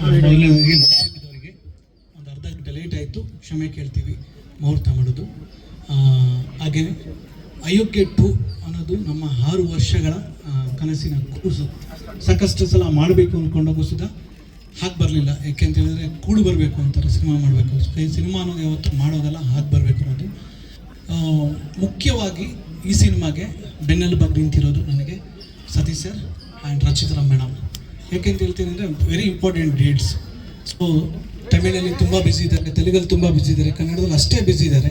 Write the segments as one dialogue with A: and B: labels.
A: ಒಂದು ಅರ್ಧ ಗಂಟೆ ಲೇಟ್ ಆಯಿತು, ಕ್ಷಮೆ ಕೇಳ್ತೀವಿ, ಮುಹೂರ್ತ ಮಾಡೋದು. ಹಾಗೆ ಅಯೋಗ್ಯ ಟು ಅನ್ನೋದು ನಮ್ಮ ಆರು ವರ್ಷಗಳ ಕನಸಿನ ಕೂಸು. ಸಾಕಷ್ಟು ಸಲ ಮಾಡಬೇಕು ಅಂದ್ಕೊಂಡಾಗೂ ಸುಧಾ ಹಾಕಿ ಬರಲಿಲ್ಲ. ಯಾಕೆಂತ ಹೇಳಿದ್ರೆ ಕೂಡು ಬರಬೇಕು ಅಂತಾರೆ, ಸಿನಿಮಾ ಮಾಡಬೇಕು. ಈ ಸಿನಿಮಾ ಅನ್ನೋದು ಯಾವತ್ತು ಮಾಡೋದಲ್ಲ ಹಾಕಿ ಬರಬೇಕು ಅನ್ನೋದು. ಮುಖ್ಯವಾಗಿ ಈ ಸಿನಿಮಾಗೆ ಬೆನ್ನೆಲುಬಾಗಿ ನಿಂತಿರೋದು ನನಗೆ Satish sir and Rachita madam ಯಾಕೆಂತ ಹೇಳ್ತೀನಿ ಅಂದರೆ ವೆರಿ ಇಂಪಾರ್ಟೆಂಟ್ ಡೇಟ್ಸ್ ಸೊ ತಮಿಳಲ್ಲಿ ತುಂಬ ಬ್ಯುಸಿ ಇದ್ದಾರೆ, ತೆಲುಗಲ್ಲಿ ತುಂಬ ಬ್ಯುಸಿ ಇದ್ದಾರೆ, ಕನ್ನಡದಲ್ಲಿ ಅಷ್ಟೇ ಬ್ಯುಸಿ ಇದ್ದಾರೆ.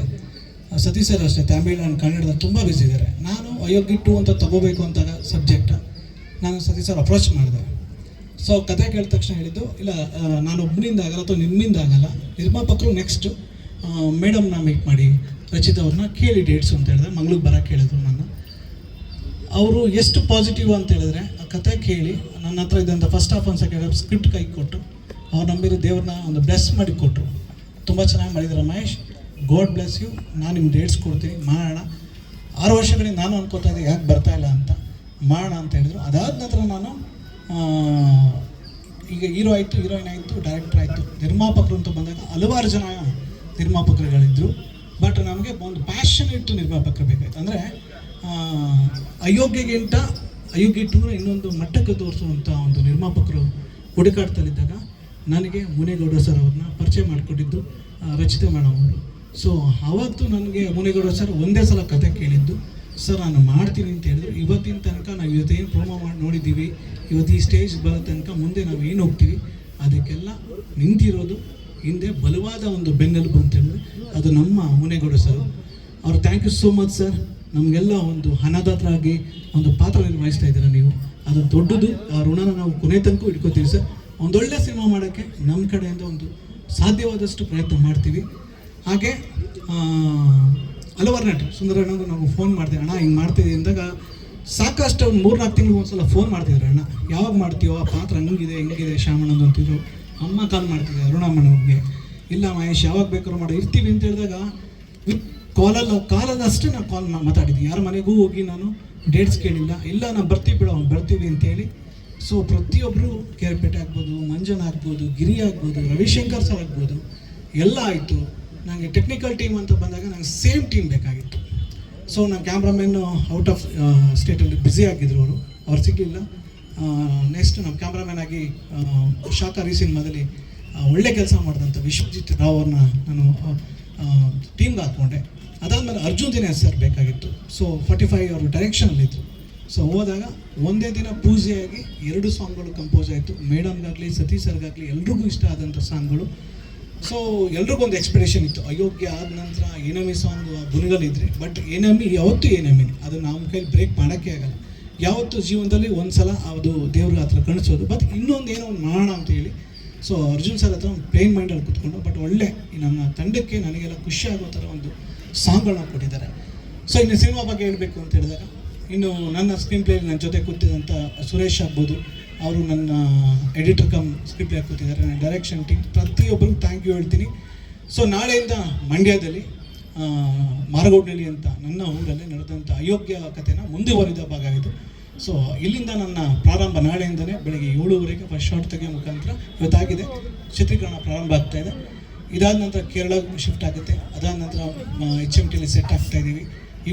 A: ಸತೀಶ್ ಸರ್ ಅಷ್ಟೇ, ತಮಿಳ್ ಆ್ಯಂಡ್ ಕನ್ನಡದಲ್ಲಿ ತುಂಬ ಬ್ಯುಸಿ ಇದ್ದಾರೆ. ನಾನು ಅಯೋಗ್ಯ ಟು ಅಂತ ತಗೋಬೇಕು ಅಂತ ಸಬ್ಜೆಕ್ಟ್ ನಾನು ಸತೀಶ್ ಸರ್ ಅಪ್ರೋಚ್ ಮಾಡಿದೆ. ಸೊ ಕತೆ ಕೇಳಿದ ತಕ್ಷಣ ಹೇಳಿದ್ದು, ಇಲ್ಲ ನಾನು ಒಬ್ಬನಿಂದ ಆಗಲ್ಲ ಅಥವಾ ನಿಮ್ಮಿಂದ ಆಗಲ್ಲ, ನಿರ್ಮಾಪಕರು ನೆಕ್ಸ್ಟ್ ಮೇಡಮ್ನ ಮೀಟ್ ಮಾಡಿ, ರಚಿತ ಅವ್ರನ್ನ ಕೇಳಿ ಡೇಟ್ಸ್ ಅಂತ ಹೇಳಿದ್ರೆ ಮಂಗ್ಳಿಗೆ ಬರೋಕ್ಕೆ ಹೇಳಿದ್ರು ನಾನು ಅವರು ಎಷ್ಟು ಪಾಸಿಟಿವ್ ಅಂತ ಹೇಳಿದ್ರೆ ಕತೆ ಕೇಳಿ, ನನ್ನ ಹತ್ರ ಇದ್ದಂಥ ಫಸ್ಟ್ ಹಾಫ್ ಒಂದು ಸೆಕೆಂಡ್ ಹಾಫ್ ಸ್ಕ್ರಿಪ್ಟ್ ಕೈ ಕೊಟ್ಟು, ಅವ್ರು ನಂಬಿರೋ ದೇವ್ರನ್ನ ಒಂದು ಬ್ಲೆಸ್ ಮಾಡಿ ಕೊಟ್ಟರು ತುಂಬ ಚೆನ್ನಾಗಿ ಮಾಡಿದ್ರು ಮಹೇಶ್. ಗಾಡ್ ಬ್ಲೆಸ್ ಯು ನಾನು ನಿಮ್ಗೆ ಡೇಟ್ಸ್ ಕೊಡ್ತೀನಿ. ಮಾಡೋಣ. ಆರು ವರ್ಷಗಳಿಂದ ನಾನು ಅನ್ಕೋತಾ ಇದ್ದೆ, ಯಾಕೆ ಬರ್ತಾ ಇಲ್ಲ ಅಂತ. ಮಾಡೋಣ ಅಂತ ಹೇಳಿದ್ರು. ಅದಾದ ನಂತರ ನಾನು ಈಗ ಹೀರೋ ಆಯಿತು ಹೀರೋಯಿನ್ ಆಯಿತು ಡೈರೆಕ್ಟರ್ ಆಯಿತು. ನಿರ್ಮಾಪಕರು ಅಂತ ಬಂದಾಗ ಹಲವಾರು ಜನ ನಿರ್ಮಾಪಕರುಗಳಿದ್ದರು ಬಟ್ ನಮಗೆ ಒಂದು ಪ್ಯಾಷನೇಟ್ ನಿರ್ಮಾಪಕರು ಬೇಕಾಯ್ತು. ಅಂದರೆ ಅಯೋಗ್ಯಗಿಂತ ಅಯೋಗ್ಯ ಟೂರ್ ಇನ್ನೊಂದು ಮಟ್ಟಕ್ಕೆ ತೋರಿಸುವಂಥ ಒಂದು ನಿರ್ಮಾಪಕರು ಹುಡುಕಾಡ್ತಲಿದ್ದಾಗ ನನಗೆ ಮುನೇಗೌಡ ಸರ್ ಅವ್ರನ್ನ ಪರಿಚಯ ಮಾಡಿಕೊಟ್ಟಿದ್ದು ರಚಿತ ಮೇಡಮ್ ಅವರು ಸೊ ಆವತ್ತು ನನಗೆ ಮುನೇಗೌಡ ಸರ್ ಒಂದೇ ಸಲ ಕತೆ ಕೇಳಿದ್ದು, ಸರ್, ನಾನು ಮಾಡ್ತೀನಿ ಅಂತ ಹೇಳಿದ್ರು. ಇವತ್ತಿನ ತನಕ ನಾವು ಇವತ್ತೇನು ಪ್ರೋಮೋ ಮಾಡಿ ನೋಡಿದ್ದೀವಿ. ಇವತ್ತು ಈ ಸ್ಟೇಜ್ ಬರೋ ತನಕ ಮುಂದೆ ನಾವು ಏನು ಹೋಗ್ತೀವಿ? ಅದಕ್ಕೆಲ್ಲ ನಿಂತಿರೋದು ಹಿಂದೆ ಬಲವಾದ ಒಂದು ಬೆನ್ನೆಲುಬು ಅಂತ ಹೇಳಿದ್ರೆ ಅದು ನಮ್ಮ ಮುನೇಗೌಡ ಸರ್. ಅವ್ರು, thank you so much sir. ನಮಗೆಲ್ಲ ಒಂದು ಹಣದಾತರಾಗಿ ಒಂದು ಪಾತ್ರ ನಿರ್ವಹಿಸ್ತಾ ಇದ್ದೀರಾ ನೀವು? ಅದು ದೊಡ್ಡದು, ಆ ಋಣನ ನಾವು ಕೊನೆ ತನಕ ಇಟ್ಕೋತೀವಿ ಸರ್. ಒಂದೊಳ್ಳೆ ಸಿನಿಮಾ ಮಾಡೋಕ್ಕೆ ನಮ್ಮ ಕಡೆಯಿಂದ ಒಂದು ಸಾಧ್ಯವಾದಷ್ಟು ಪ್ರಯತ್ನ ಮಾಡ್ತೀವಿ. ಹಾಗೆ ಹಲವಾರು ನಟ ಸುಂದರಣ್ಣಗೂ ನಾವು ಫೋನ್ ಮಾಡ್ತೀವಿ ಅಣ್ಣ, ಹಿಂಗೆ ಮಾಡ್ತಿದ್ದೀವಿ ಅಂದಾಗ, ಸಾಕಷ್ಟು ಮೂರು ನಾಲ್ಕು ತಿಂಗಳು ಒಂದ್ಸಲ ಫೋನ್ ಮಾಡ್ತಿದ್ರು, ಅಣ್ಣ, ಯಾವಾಗ ಮಾಡ್ತೀವೋ ಆ ಪಾತ್ರ ಹಂಗಿದೆ, ಹೆಂಗಿದೆ, ಶ್ಯಾಮಣ್ಣಂದು? ಅಂತಿದ್ರು. ಅಮ್ಮ ಕಾಲ್ ಮಾಡ್ತಿದ್ದೆ ಅರುಣಮ್ಮನವ್ರಿಗೆ. ಇಲ್ಲ ಮಹೇಶ್, ಯಾವಾಗ ಬೇಕಾದ್ರೂ ಮಾಡೋ, ಇರ್ತೀವಿ ಅಂತ ಹೇಳಿದಾಗ ಕಾಲಲ್ಲ ಕಾಲಲ್ಲಿ ಅಷ್ಟೇ ನಾನು ಕಾಲ್ ಮಾತಾಡಿದ್ದೀನಿ ಯಾರ ಮನೆಗೂ ಹೋಗಿ ನಾನು ಡೇಟ್ಸ್ ಕೇಳಿಲ್ಲ. ಇಲ್ಲ ನಾನು ಬರ್ತೀವಿ ಬಿಡೋ ಬರ್ತೀವಿ ಅಂತೇಳಿ. ಸೊ ಪ್ರತಿಯೊಬ್ಬರು ಕೇರ್ಪೇಟೆ ಆಗ್ಬೋದು ಮಂಜನ್ ಆಗ್ಬೋದು ಗಿರಿ ಆಗ್ಬೋದು ರವಿಶಂಕರ್ ಸರ್ ಆಗ್ಬೋದು ಎಲ್ಲ ಆಯಿತು. ನನಗೆ ಟೆಕ್ನಿಕಲ್ ಟೀಮ್ ಅಂತ ಬಂದಾಗ ನಂಗೆ ಸೇಮ್ ಟೀಮ್ ಬೇಕಾಗಿತ್ತು. ಸೊ ನನ್ನ ಕ್ಯಾಮ್ರಾಮನ್ ಔಟ್ ಆಫ್ ಸ್ಟೇಟಲ್ಲಿ ಬ್ಯುಸಿ ಆಗಿದ್ರು ಅವರು. ಅವ್ರು ಸಿಗಲಿಲ್ಲ. ನೆಕ್ಸ್ಟ್ ನಮ್ಮ ಕ್ಯಾಮ್ರಾಮನ್ ಆಗಿ ಶಾಖ ಸಿನಿಮಾದಲ್ಲಿ ಆ, ಒಳ್ಳೆ ಕೆಲಸ ಮಾಡಿದಂಥ ವಿಶ್ವಜಿತ್ ರಾವ್ ಅವ್ರನ್ನ ನಾನು ಟೀಮ್ಗೆ ಹಾಕ್ಕೊಂಡೆ ಅದಾದಮೇಲೆ ಅರ್ಜುನ್ ದಿನ ಸರ್ ಬೇಕಾಗಿತ್ತು. ಸೊ ಫಾರ್ಟಿ ಫೈವ್ ಅವರು ಡೈರೆಕ್ಷನಲ್ಲಿದ್ದರು ಸೊ ಹೋದಾಗ ಒಂದೇ ದಿನ ಪೂಜೆಯಾಗಿ ಎರಡು ಸಾಂಗ್ಗಳು ಕಂಪೋಸ್ ಆಯಿತು. ಮೇಡಮ್ಗಾಗಲಿ ಸತೀಶ್ ಸರ್ಗಾಗಲಿ ಎಲ್ರಿಗೂ ಇಷ್ಟ ಆದಂಥ ಸಾಂಗ್ಗಳು ಸೊ ಎಲ್ರಿಗೂ ಒಂದು ಎಕ್ಸ್ಪೆಕ್ಟೇಷನ್ ಇತ್ತು. ಅಯೋಗ್ಯ ಆದ ನಂತರ ಏನಮಿ ಸಾಂಗ್ ಗುಣಗಳಿದ್ರೆ ಬಟ್ ಏನಮಿ ಯಾವತ್ತೂ ಏನಮಿ ಅದು ನಮ್ಮ ಕೈಲಿ ಬ್ರೇಕ್ ಮಾಡೋಕ್ಕೆ ಆಗಲ್ಲ. ಯಾವತ್ತು ಜೀವನದಲ್ಲಿ ಒಂದು ಸಲ ಅದು ದೇವ್ರಿಗೆ ಹತ್ರ ಕಣಿಸೋದು. ಬಟ್ ಇನ್ನೊಂದು ಏನೋ ಒಂದು ಮಾಡೋಣ ಅಂತ ಹೇಳಿ ಸೊ ಅರ್ಜುನ್ ಸರ್ ಹತ್ರ ಒಂದು ಪ್ಲೇನ್ ಮೈಂಡಲ್ಲಿ ಕೂತ್ಕೊಂಡು ಬಟ್ ಒಳ್ಳೆ ನಮ್ಮ ತಂಡಕ್ಕೆ ನನಗೆಲ್ಲ ಖುಷಿ ಆಗೋ ಥರ ಒಂದು ಸಾಂಗ್ಗಳನ್ನ ಕೊಟ್ಟಿದ್ದಾರೆ. ಸೊ ಇನ್ನು ಸಿನಿಮಾ ಬಗ್ಗೆ ಹೇಳಬೇಕು ಅಂತ ಹೇಳಿದಾಗ, ಇನ್ನು ನನ್ನ ಸ್ಕ್ರೀನ್ ಪ್ಲೇ ನನ್ನ ಜೊತೆ ಕೂತಿದಂಥ ಸುರೇಶ್ ಆಗ್ಬೋದು. ಅವರು ನನ್ನ ಎಡಿಟರ್ ಕಮ್ ಸ್ಕ್ರೀನ್ ಪ್ಲೇ ಕೂತಿದ್ದಾರೆ. ನನ್ನ ಡೈರೆಕ್ಷನ್ ಟೀಮ್ ಪ್ರತಿಯೊಬ್ಬರಿಗೂ ಥ್ಯಾಂಕ್ ಯು ಹೇಳ್ತೀನಿ. ಸೊ ನಾಳೆಯಿಂದ ಮಂಡ್ಯದಲ್ಲಿ ಮಾರಗೋಡ್ನಳ್ಳಿ ಅಂತ ನನ್ನ ಊರಲ್ಲಿ ನಡೆದಂಥ ಅಯೋಗ್ಯ ಕಥೆನ ಮುಂದುವರಿದ ಭಾಗ ಇದು. ಸೊ ಇಲ್ಲಿಂದ ನನ್ನ ಪ್ರಾರಂಭ ನಾಳೆಯಿಂದಲೇ ಬೆಳಗ್ಗೆ ಏಳುವರೆಗೆ ಫಸ್ಟ್ ಶಾರ್ಟ್ ತೆಗೆಯೋ ಮುಖಾಂತರ ಇವತ್ತಾಗಿದೆ. ಚಿತ್ರೀಕರಣ ಪ್ರಾರಂಭ ಆಗ್ತಾ ಇದೆ. ಇದಾದ ನಂತರ ಕೇರಳ ಶಿಫ್ಟ್ ಆಗುತ್ತೆ. ಅದಾದ ನಂತರ ಎಚ್ ಎಂ ಟಿಲಿ ಸೆಟ್ ಆಗ್ತಾ ಇದ್ದೀವಿ.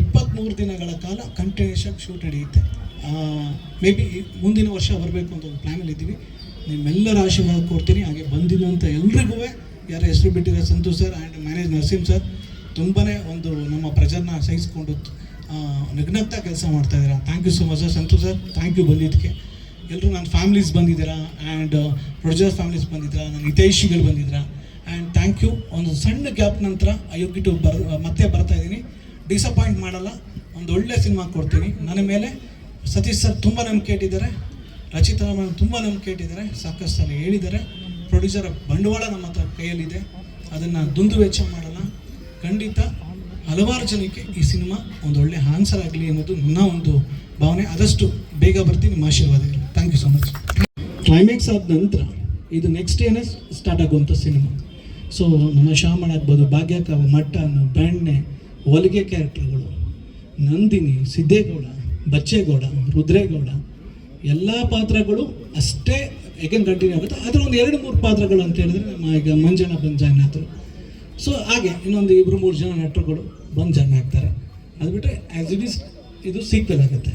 A: ಇಪ್ಪತ್ತ್ಮೂರು ದಿನಗಳ ಕಾಲ ಕಂಟಿನ್ಯೂಷನ್ ಶೂಟ್ ನಡೆಯುತ್ತೆ ಮೇ ಬಿ ಮುಂದಿನ ವರ್ಷ ಬರಬೇಕು ಅಂತ ಒಂದು ಪ್ಲ್ಯಾನಲ್ಲಿ ಇದ್ದೀವಿ. ನಿಮ್ಮೆಲ್ಲರ ಆಶೀರ್ವಾದ ಕೊಡ್ತೀನಿ. ಹಾಗೆ ಬಂದಿರುವಂಥ ಎಲ್ರಿಗೂ ಯಾರ ಹೆಸರು ಬಿಟ್ಟಿದ್ದಾರೆ, Santosh sir and manage Narasimha sir. ತುಂಬಾ ಒಂದು ನಮ್ಮ ಪ್ರೆಜರ್ನ ಸಹಿಸ್ಕೊಂಡು ನಗ್ನಗ್ತ ಕೆಲಸ ಮಾಡ್ತಾ ಇದ್ದೀರಾ? Thank you so much sir Santosh sir thank you ಬಂದಿದ್ದಕ್ಕೆ ಎಲ್ಲರೂ ನನ್ನ ಫ್ಯಾಮಿಲೀಸ್ ಬಂದಿದ್ದೀರಾ? ಆ್ಯಂಡ್ ಪ್ರೊಡ್ಯೂಸರ್ ಫ್ಯಾಮಿಲೀಸ್ ಬಂದಿದ್ದೀರಾ? ನನ್ನ ಹಿತೈಷಿಗಳು ಬಂದಿದ್ದೀರಾ? ಆ್ಯಂಡ್ ಥ್ಯಾಂಕ್ ಯು ಒಂದು ಸಣ್ಣ ಗ್ಯಾಪ್ ನಂತರ ಅಯೋಗ್ಯಟು ಬರ್ ಮತ್ತೆ ಬರ್ತಾ ಇದ್ದೀನಿ. ಡಿಸಪಾಯಿಂಟ್ ಮಾಡಲ್ಲ. ಒಂದು ಒಳ್ಳೆ ಸಿನಿಮಾ ಕೊಡ್ತೀನಿ. ನನ್ನ ಮೇಲೆ ಸತೀಶ್ ಸರ್ ತುಂಬ ನಂಬಿಕೆ ಇಟ್ಟಿದ್ದಾರೆ. ರಚಿತಾ ಮ್ಯಾಮ್ ತುಂಬ ನಂಬಿಕೆ ಇಟ್ಟಿದ್ದಾರೆ. ಸಾಕಷ್ಟು ಸಲ ಹೇಳಿದ್ದಾರೆ. ಪ್ರೊಡ್ಯೂಸರ್ ಬಂಡವಾಳ ನಮ್ಮ ಹತ್ರ ಕೈಯಲ್ಲಿದೆ. ಅದನ್ನು ದುಂದು ವೆಚ್ಚ ಮಾಡಲ್ಲ. ಖಂಡಿತ ಹಲವಾರು ಜನಕ್ಕೆ ಈ ಸಿನಿಮಾ ಒಂದು ಒಳ್ಳೆ ಆನ್ಸರ್ ಆಗಲಿ ಅನ್ನೋದು ನನ್ನ ಒಂದು ಭಾವನೆ. ಆದಷ್ಟು ಬೇಗ ಬರ್ತೀನಿ. ನಿಮ್ಮ ಆಶೀರ್ವಾದಗಳು. Thank you so much climax ಆದ ನಂತರ ಇದು ನೆಕ್ಸ್ಟ್ ಏನೇ ಸ್ಟಾರ್ಟ್ ಆಗುವಂಥ ಸಿನಿಮಾ. ಸೊ ನಮ್ಮ ಶಾಮಣ ಆಗ್ಬೋದು ಭಾಗ್ಯಕ ಅನ್ನೋ ಬ್ಯಾಂಡ್ನೆ ಹೊಲಿಗೆ ಕ್ಯಾರೆಕ್ಟರ್ಗಳು ನಂದಿನಿ, ಸಿದ್ದೇಗೌಡ, ಬಚ್ಚೇಗೌಡ, ರುದ್ರೇಗೌಡ, ಎಲ್ಲ ಪಾತ್ರಗಳು ಅಷ್ಟೇ ಏಕೆನ್ ಕಂಟಿನ್ಯೂ ಆಗುತ್ತೆ. ಅದರ ಒಂದು ಎರಡು ಮೂರು ಪಾತ್ರಗಳು ಅಂತ ಹೇಳಿದ್ರೆ ನಮ್ಮ ಈಗ ಮಂಜಣ್ಣ ಬಂದು ಜಾಯ್ನ್ ಆದರು. ಸೊ ಹಾಗೆ ಇನ್ನೊಂದು ಇಬ್ಬರು ಮೂರು ಜನ ನಟರುಗಳು ಬಂದು ಜನ ಆಗ್ತಾರೆ. ಅದು ಬಿಟ್ಟರೆ ಆ್ಯಸ್ ಇಟ್ ಈಸ್ ಇದು ಸೀಕ್ವೆಲ್ ಆಗುತ್ತೆ.